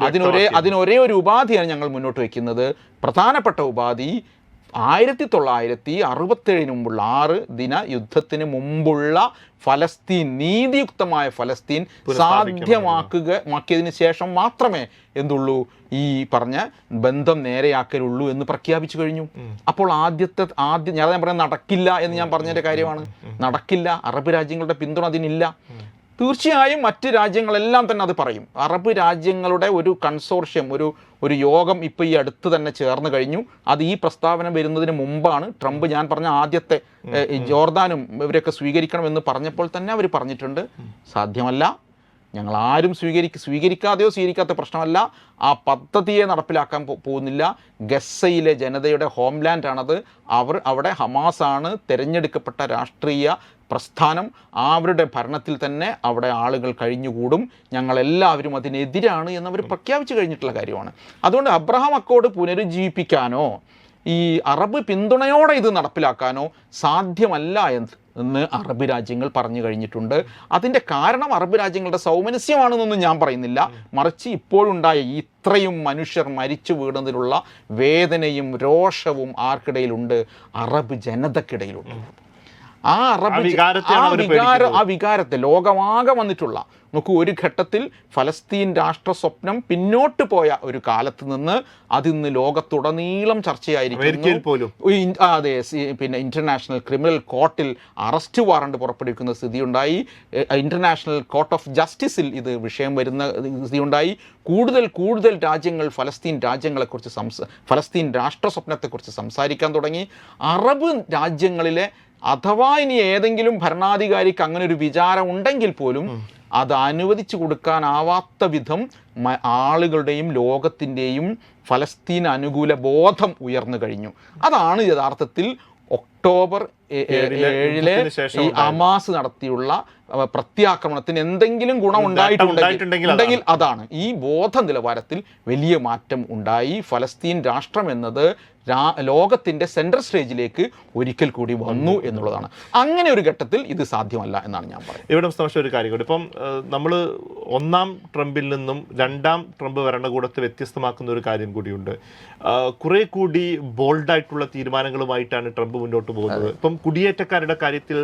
അതിനൊരേ അതിനൊരേ ഒരു ഉപാധിയാണ് ഞങ്ങൾ മുന്നോട്ട് വയ്ക്കുന്നത്. പ്രധാനപ്പെട്ട ഉപാധി ആയിരത്തി തൊള്ളായിരത്തി അറുപത്തേഴിന് മുമ്പുള്ള ആറ് ദിന യുദ്ധത്തിന് മുമ്പുള്ള ഫലസ്തീൻ നീതിയുക്തമായ ഫലസ്തീൻ സാധ്യമാക്കുക മാക്കിയതിന് ശേഷം മാത്രമേ എന്തുള്ളൂ? ഈ പറഞ്ഞ ബന്ധം നേരെയാക്കലുള്ളൂ എന്ന് പ്രഖ്യാപിച്ചു കഴിഞ്ഞു. അപ്പോൾ ആദ്യത്തെ ആദ്യം ഞാൻ ഞാൻ പറയാൻ നടക്കില്ല എന്ന് ഞാൻ പറഞ്ഞതിന്റെ കാര്യമാണ്. നടക്കില്ല അറബ് രാജ്യങ്ങളുടെ പിന്തുണ അതിനില്ല. തീർച്ചയായും മറ്റ് രാജ്യങ്ങളെല്ലാം തന്നെ അത് പറയും. അറബ് രാജ്യങ്ങളുടെ ഒരു കൺസോർഷ്യം ഒരു ഒരു യോഗം ഇപ്പോൾ ഈ അടുത്ത് തന്നെ ചേർന്ന് കഴിഞ്ഞു. അത് ഈ പ്രസ്താവന വരുന്നതിന് മുമ്പാണ് ട്രംപ് ഞാൻ പറഞ്ഞ ആദ്യത്തെ ജോർദാനും ഇവരൊക്കെ സ്വീകരിക്കണം എന്ന് പറഞ്ഞപ്പോൾ തന്നെ അവർ പറഞ്ഞിട്ടുണ്ട്. സാധ്യമല്ല. ഞങ്ങൾ ആരും സ്വീകരിക്ക സ്വീകരിക്കാതെയോ സ്വീകരിക്കാത്ത പ്രശ്നമല്ല. ആ പദ്ധതിയെ നടപ്പിലാക്കാൻ പോകുന്നില്ല. ഗസയിലെ ജനതയുടെ ഹോംലാൻഡാണത് അവർ അവിടെ ഹമാസാണ് തിരഞ്ഞെടുക്കപ്പെട്ട രാഷ്ട്രീയ പ്രസ്ഥാനം അവരുടെ ഭരണത്തിൽ തന്നെ അവിടെ ആളുകൾ കഴിഞ്ഞുകൂടും. ഞങ്ങളെല്ലാവരും അതിനെതിരാണ് എന്നവർ പ്രഖ്യാപിച്ചു കഴിഞ്ഞിട്ടുള്ള കാര്യമാണ്. അതുകൊണ്ട് അബ്രഹാം അക്കോഡ് പുനരുജ്ജീവിപ്പിക്കാനോ ഈ അറബ് പിന്തുണയോടെ ഇത് നടപ്പിലാക്കാനോ സാധ്യമല്ല എന്ന് എന്ന് അറബ് രാജ്യങ്ങൾ പറഞ്ഞു കഴിഞ്ഞിട്ടുണ്ട്. അതിന്റെ കാരണം അറബ് രാജ്യങ്ങളുടെ സൗമനസ്യമാണെന്നൊന്നും ഞാൻ പറയുന്നില്ല. മറിച്ച് ഇപ്പോഴുണ്ടായ ഈ ഇത്രയും മനുഷ്യർ മരിച്ചു വീണതിലുള്ള വേദനയും രോഷവും ആർക്കിടയിലുണ്ട്. അറബ് ജനതക്കിടയിലുണ്ട്. ആ അറബ് ആ വികാരം ആ വികാരത്തെ ലോകമാകെ വന്നിട്ടുള്ള നോക്കൂ ഒരു ഘട്ടത്തിൽ ഫലസ്തീൻ രാഷ്ട്ര സ്വപ്നം പിന്നോട്ട് പോയ ഒരു കാലത്ത് നിന്ന് അതിന്ന് ലോകത്തുടനീളം ചർച്ചയായിരിക്കും അതെ പിന്നെ ഇന്റർനാഷണൽ ക്രിമിനൽ കോർട്ടിൽ അറസ്റ്റ് വാറണ്ട് പുറപ്പെടുവിക്കുന്ന സ്ഥിതിയുണ്ടായി. ഉണ്ടായി ഇന്റർനാഷണൽ കോർട്ട് ഓഫ് ജസ്റ്റിസിൽ ഇത് വിഷയം വരുന്ന സ്ഥിതിയുണ്ടായി. കൂടുതൽ കൂടുതൽ രാജ്യങ്ങൾ ഫലസ്തീൻ രാജ്യങ്ങളെക്കുറിച്ച് സംസ ഫലസ്തീൻ രാഷ്ട്ര സ്വപ്നത്തെക്കുറിച്ച് സംസാരിക്കാൻ തുടങ്ങി. അറബ് രാജ്യങ്ങളിലെ അഥവാ ഇനി ഏതെങ്കിലും ഭരണാധികാരിക്ക് അങ്ങനെ ഒരു വിചാരം ഉണ്ടെങ്കിൽ പോലും അത് അനുവദിച്ചു കൊടുക്കാനാവാത്ത വിധം ആളുകളുടെയും ലോകത്തിന്റെയും ഫലസ്തീൻ അനുകൂല ബോധം ഉയർന്നു കഴിഞ്ഞു. അതാണ് യഥാർത്ഥത്തിൽ ഒക്ടോബർ ഏഴിലെ ഈ അമാസ് നടത്തിയുള്ള പ്രത്യാക്രമണത്തിന് എന്തെങ്കിലും ഗുണം ഉണ്ടായിട്ടുണ്ടെങ്കിൽ ഉണ്ടായിട്ടുണ്ടെങ്കിൽ അതാണ്. ഈ ബോധ നിലവാരത്തിൽ വലിയ മാറ്റം ഉണ്ടായി. ഫലസ്തീൻ രാഷ്ട്രം എന്നത് ലോകത്തിന്റെ സെൻട്രൽ സ്റ്റേജിലേക്ക് ഒരിക്കൽ കൂടി വന്നു എന്നുള്ളതാണ്. അങ്ങനെ ഒരു ഘട്ടത്തിൽ ഇത് സാധ്യമല്ല എന്നാണ് ഞാൻ പറയുന്നത്. ഇവിടെ സംശയം ഒരു കാര്യം കൂടി. ഇപ്പം നമ്മൾ ഒന്നാം ട്രംപിൽ നിന്നും രണ്ടാം ട്രംപ് ഭരണകൂടത്തെ വ്യത്യസ്തമാക്കുന്ന ഒരു കാര്യം കൂടിയുണ്ട്. കുറേ കൂടി ബോൾഡായിട്ടുള്ള തീരുമാനങ്ങളുമായിട്ടാണ് ട്രംപ് മുന്നോട്ട് പോകുന്നത്. ഇപ്പം കുടിയേറ്റക്കാരുടെ കാര്യത്തിൽ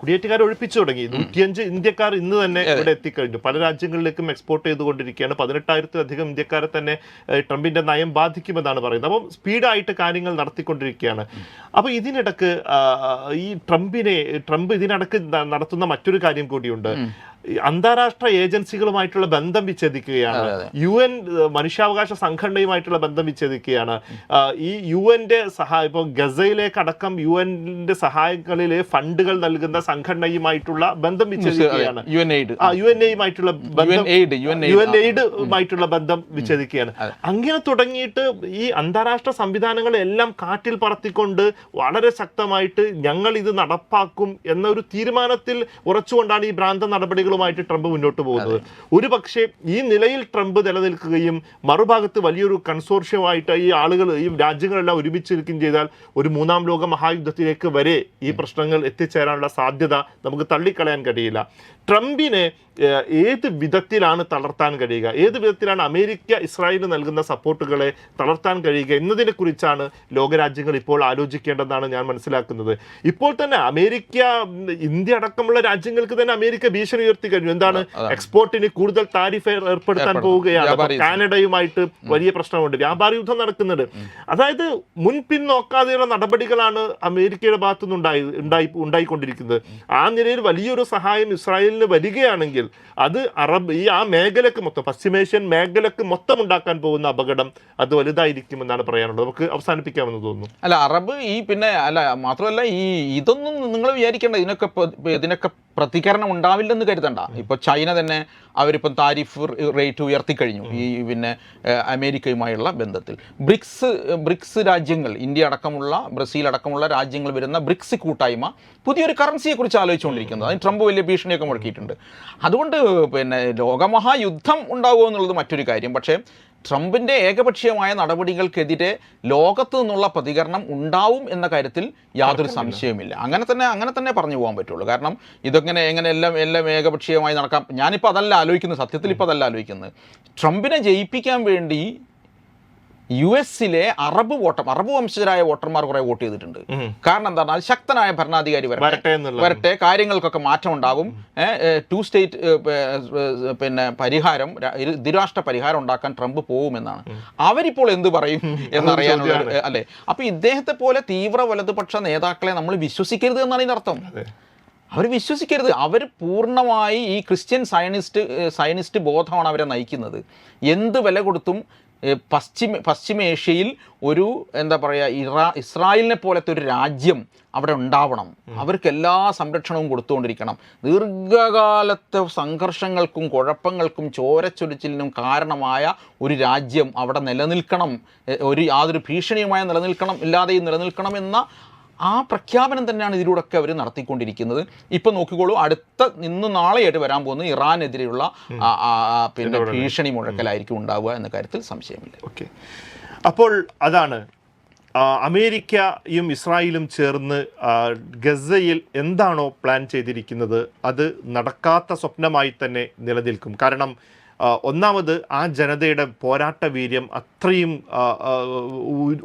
കുടിയേറ്റക്കാരെ ഒഴിപ്പിച്ചു തുടങ്ങി. നൂറ്റിയഞ്ച് ഇന്ത്യക്കാർ ഇന്ന് തന്നെ ഇവിടെ എത്തിക്കഴിഞ്ഞു. പല രാജ്യങ്ങളിലേക്കും എക്സ്പോർട്ട് ചെയ്തുകൊണ്ടിരിക്കുകയാണ്. പതിനെട്ടായിരത്തിലധികം ഇന്ത്യക്കാരെ തന്നെ ട്രംപിന്റെ നയം ബാധിക്കുമെന്നാണ് പറയുന്നത്. അപ്പം സ്പീഡായിട്ട് കാര്യങ്ങൾ നടത്തിക്കൊണ്ടിരിക്കുകയാണ്. അപ്പോൾ ഇതിനിടക്ക് ഈ ട്രംപിനെ ട്രംപ് ഇതിനിടക്ക് നടത്തുന്ന മറ്റൊരു കാര്യം കൂടിയുണ്ട്. അന്താരാഷ്ട്ര ഏജൻസികളുമായിട്ടുള്ള ബന്ധം വിച്ഛേദിക്കുകയാണ്. യു എൻ മനുഷ്യാവകാശ സംഘടനയുമായിട്ടുള്ള ബന്ധം വിച്ഛേദിക്കുകയാണ്. ഈ യു എന്റെ സഹായം ഇപ്പോൾ ഗസയിലേക്കടക്കം യു എന്റെ സഹായങ്ങളിൽ ഫണ്ടുകൾ നൽകുന്ന സംഘടനയുമായിട്ടുള്ള ബന്ധം വിച്ഛേദിക്കുകയാണ്. യു എൻ എയ്ഡ് ആ യു എൻ എയുമായിട്ടുള്ള ബന്ധം യു എൻ എയ്ഡുമായിട്ടുള്ള ബന്ധം വിച്ഛേദിക്കുകയാണ്. അങ്ങനെ തുടങ്ങിയിട്ട് ഈ അന്താരാഷ്ട്ര സംവിധാനങ്ങളെല്ലാം കാറ്റിൽ പറത്തിക്കൊണ്ട് വളരെ ശക്തമായിട്ട് ഞങ്ങൾ ഇത് നടപ്പാക്കും എന്നൊരു തീരുമാനത്തിൽ ഉറച്ചുകൊണ്ടാണ് ഈ ഭ്രാന്ത നടപടികളുമായിട്ട് ട്രംപ് മുന്നോട്ട് പോകുന്നത്. ഒരു പക്ഷേ ഈ നിലയിൽ ട്രംപ് നിലനിൽക്കുകയും മറുഭാഗത്ത് വലിയൊരു കൺസോർഷ്യമായിട്ട് ഈ ആളുകൾ ഈ രാജ്യങ്ങളെല്ലാം ഒരുമിച്ച് നിൽക്കുകയും ചെയ്താൽ ഒരു മൂന്നാം ലോക മഹായുദ്ധത്തിലേക്ക് വരെ ഈ പ്രശ്നങ്ങൾ എത്തിച്ചേരാനുള്ള സാധ്യത നമുക്ക് തള്ളിക്കളയാൻ കഴിയില്ല. ട്രംപിനെ ഏത് വിധത്തിലാണ് തളർത്താൻ കഴിയുക? ഏത് വിധത്തിലാണ് അമേരിക്ക ഇസ്രായേലിന് നൽകുന്ന സപ്പോർട്ടുകളെ തളർത്താൻ കഴിയുക എന്നതിനെ കുറിച്ചാണ് ലോകരാജ്യങ്ങൾ ഇപ്പോൾ ആലോചിക്കേണ്ടതെന്നാണ് ഞാൻ മനസ്സിലാക്കുന്നത്. ഇപ്പോൾ തന്നെ അമേരിക്ക ഇന്ത്യ അടക്കമുള്ള രാജ്യങ്ങൾക്ക് തന്നെ അമേരിക്ക ഭീഷണി ഉയർത്തി കഴിഞ്ഞു. എന്താണ്? എക്സ്പോർട്ടിന് കൂടുതൽ താരിഫ് ഏർപ്പെടുത്താൻ ഏർപ്പെടും. പോവുകയാണ്. കാനഡയുമായിട്ട് വലിയ പ്രശ്നമുണ്ട്. വ്യാപാര യുദ്ധം നടക്കുന്നുണ്ട്. അതായത് മുൻപിൻ നോക്കാതെയുള്ള നടപടികളാണ് അമേരിക്കയുടെ ഭാഗത്തുനിന്ന് ഉണ്ടായി ഉണ്ടായി ഉണ്ടായിക്കൊണ്ടിരിക്കുന്നത് ആ നിലയിൽ വലിയൊരു സഹായം ഇസ്രായേലിന് വരികയാണെങ്കിൽ അത് അറബ് ഈ ആ മേഖലക്ക് മൊത്തം പശ്ചിമേഷ്യൻ മേഖലക്ക് മൊത്തം ഉണ്ടാക്കാൻ പോകുന്ന അപകടം അത് വലുതായിരിക്കും എന്നാണ് പറയാനുള്ളത്. നമുക്ക് അവസാനിപ്പിക്കാമെന്ന് തോന്നുന്നു. അല്ല അറബ് ഈ പിന്നെ അല്ല മാത്രമല്ല ഈ ഇതൊന്നും നിങ്ങൾ വിചാരിക്കേണ്ട ഇതിനൊക്കെ ഇതിനൊക്കെ പ്രതികരണം ഉണ്ടാവില്ലെന്ന് കരുതണ്ട ഇപ്പോൾ ചൈന തന്നെ അവരിപ്പം താരിഫ് റേറ്റ് ഉയർത്തിക്കഴിഞ്ഞു ഈ പിന്നെ അമേരിക്കയുമായുള്ള ബന്ധത്തിൽ. ബ്രിക്സ് ബ്രിക്സ് രാജ്യങ്ങൾ ഇന്ത്യ അടക്കമുള്ള ബ്രസീൽ അടക്കമുള്ള രാജ്യങ്ങൾ വരുന്ന ബ്രിക്സ് കൂട്ടായ്മ പുതിയൊരു കറൻസിയെക്കുറിച്ച് ആലോചിച്ചുകൊണ്ടിരിക്കുന്നത് അതിന് ട്രംപ് വലിയ ഭീഷണിയൊക്കെ മുഴക്കിയിട്ടുണ്ട്. അതുകൊണ്ട് പിന്നെ ലോകമഹായുദ്ധം ഉണ്ടാകുമോ എന്നുള്ളത് മറ്റൊരു കാര്യം. പക്ഷേ ട്രംപിന്റെ ഏകപക്ഷീയമായ നടപടികൾക്കെതിരെ ലോകത്തു നിന്നുള്ള പ്രതികരണം ഉണ്ടാവും എന്ന കാര്യത്തിൽ യാതൊരു സംശയവുമില്ല. അങ്ങനെ തന്നെ അങ്ങനെ തന്നെ പറഞ്ഞു പോകാൻ പറ്റുള്ളൂ. കാരണം ഇതൊങ്ങനെ എങ്ങനെ എല്ലാം എല്ലാം ഏകപക്ഷീയമായി നടക്കാം? ഞാനിപ്പോൾ അതല്ല ആലോചിക്കുന്നത് സത്യത്തിൽ ഇപ്പോൾ അതല്ല ആലോചിക്കുന്നത്. ട്രംപിനെ ജയിപ്പിക്കാൻ വേണ്ടി യു എസിലെ അറബ് വോട്ടർ അറബ് വംശജരായ വോട്ടർമാർ കുറെ വോട്ട് ചെയ്തിട്ടുണ്ട്. കാരണം എന്താ പറഞ്ഞാൽ ശക്തനായ ഭരണാധികാരി വരട്ടെ. വരട്ടെ കാര്യങ്ങൾക്കൊക്കെ മാറ്റം ഉണ്ടാകും ടു സ്റ്റേറ്റ് പിന്നെ പരിഹാരം ദ്വിരാഷ്ട്ര പരിഹാരം ഉണ്ടാക്കാൻ ട്രംപ് പോകുമെന്നാണ്. അവരിപ്പോൾ എന്ത് പറയും എന്നറിയാനുള്ള അല്ലെ? അപ്പൊ ഇദ്ദേഹത്തെ പോലെ തീവ്ര വലതുപക്ഷ നേതാക്കളെ നമ്മൾ വിശ്വസിക്കരുത് എന്നാണ് ഇതിനർത്ഥം അവർ വിശ്വസിക്കരുത്. അവർ പൂർണമായി ഈ ക്രിസ്ത്യൻ സയനിസ്റ്റ് സയനിസ്റ്റ് ബോധമാണ് അവരെ നയിക്കുന്നത്. എന്ത് വില കൊടുത്തും പശ്ചിമ പശ്ചിമേഷ്യയിൽ ഒരു എന്താ പറയുക ഇറാ ഇസ്രായേലിനെ പോലത്തെ ഒരു രാജ്യം അവിടെ ഉണ്ടാവണം. അവർക്ക് എല്ലാ സംരക്ഷണവും കൊടുത്തുകൊണ്ടിരിക്കണം. ദീർഘകാലത്തെ സംഘർഷങ്ങൾക്കും കുഴപ്പങ്ങൾക്കും ചോരച്ചൊരിച്ചിലിനും കാരണമായ ഒരു രാജ്യം അവിടെ നിലനിൽക്കണം. ഒരു യാതൊരു ഭീഷണിയുമായ നിലനിൽക്കണം ഇല്ലാതെയും നിലനിൽക്കണം എന്ന ആ പ്രഖ്യാപനം തന്നെയാണ് ഇതിലൂടെ ഒക്കെ അവർ നടത്തിക്കൊണ്ടിരിക്കുന്നത്. ഇപ്പൊ നോക്കിക്കോളൂ അടുത്ത നിന്ന് നാളെയായിട്ട് വരാൻ പോകുന്ന ഇറാനെതിരെയുള്ള പിന്നെ ഭീഷണി മുഴക്കലായിരിക്കും ഉണ്ടാവുക എന്ന കാര്യത്തിൽ സംശയമില്ല. ഓക്കെ. അപ്പോൾ അതാണ് അമേരിക്കയും ഇസ്രായേലും ചേർന്ന് ഗസയിൽ എന്താണോ പ്ലാൻ ചെയ്തിരിക്കുന്നത് അത് നടക്കാത്ത സ്വപ്നമായി തന്നെ നിലനിൽക്കും. കാരണം ഒന്നാമത് ആ ജനതയുടെ പോരാട്ട വീര്യം അത്രയും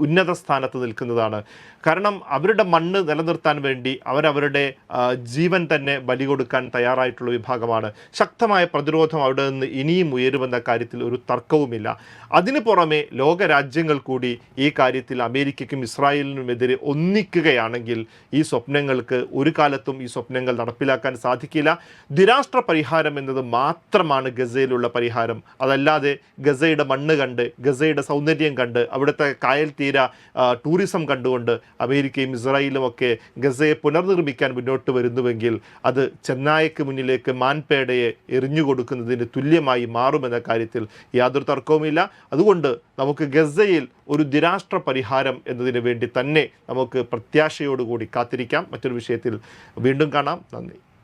ഉന്നത സ്ഥാനത്ത് നിൽക്കുന്നതാണ്. കാരണം അവരുടെ മണ്ണ് നിലനിർത്താൻ വേണ്ടി അവരവരുടെ ജീവൻ തന്നെ ബലി കൊടുക്കാൻ തയ്യാറായിട്ടുള്ള വിഭാഗമാണ്. ശക്തമായ പ്രതിരോധം അവിടെ നിന്ന് ഇനിയും ഉയരുമെന്ന കാര്യത്തിൽ ഒരു തർക്കവുമില്ല. അതിനു പുറമെ ലോകരാജ്യങ്ങൾ കൂടി ഈ കാര്യത്തിൽ അമേരിക്കയ്ക്കും ഇസ്രായേലിനുമെതിരെ ഒന്നിക്കുകയാണെങ്കിൽ ഈ സ്വപ്നങ്ങൾക്ക് ഒരു കാലത്തും ഈ സ്വപ്നങ്ങൾ നടപ്പിലാക്കാൻ സാധിക്കില്ല. ദ്വിരാഷ്ട്ര പരിഹാരം എന്നത് മാത്രമാണ് ഗസയിലുള്ള പരിഹാരം. അതല്ലാതെ ഗസയുടെ മണ്ണ് കണ്ട് ഗസയുടെ സൗന്ദര്യം കണ്ട് അവിടുത്തെ കായൽ തീര ടൂറിസം കണ്ടുകൊണ്ട് അമേരിക്കയും ഇസ്രായേലും ഒക്കെ ഗസയെ പുനർനിർമ്മിക്കാൻ മുന്നോട്ട് വരുന്നുവെങ്കിൽ അത് ചെന്നായക്ക് മുന്നിലേക്ക് മാൻപേടയെ എറിഞ്ഞുകൊടുക്കുന്നതിന് തുല്യമായി മാറുമെന്ന കാര്യത്തിൽ യാതൊരു തർക്കവുമില്ല. അതുകൊണ്ട് നമുക്ക് ഗസയിൽ ഒരു ദുരാഷ്ട്ര പരിഹാരം എന്നതിന് വേണ്ടി തന്നെ നമുക്ക് പ്രത്യാശയോടുകൂടി കാത്തിരിക്കാം. മറ്റൊരു വിഷയത്തിൽ വീണ്ടും കാണാം. നന്ദി.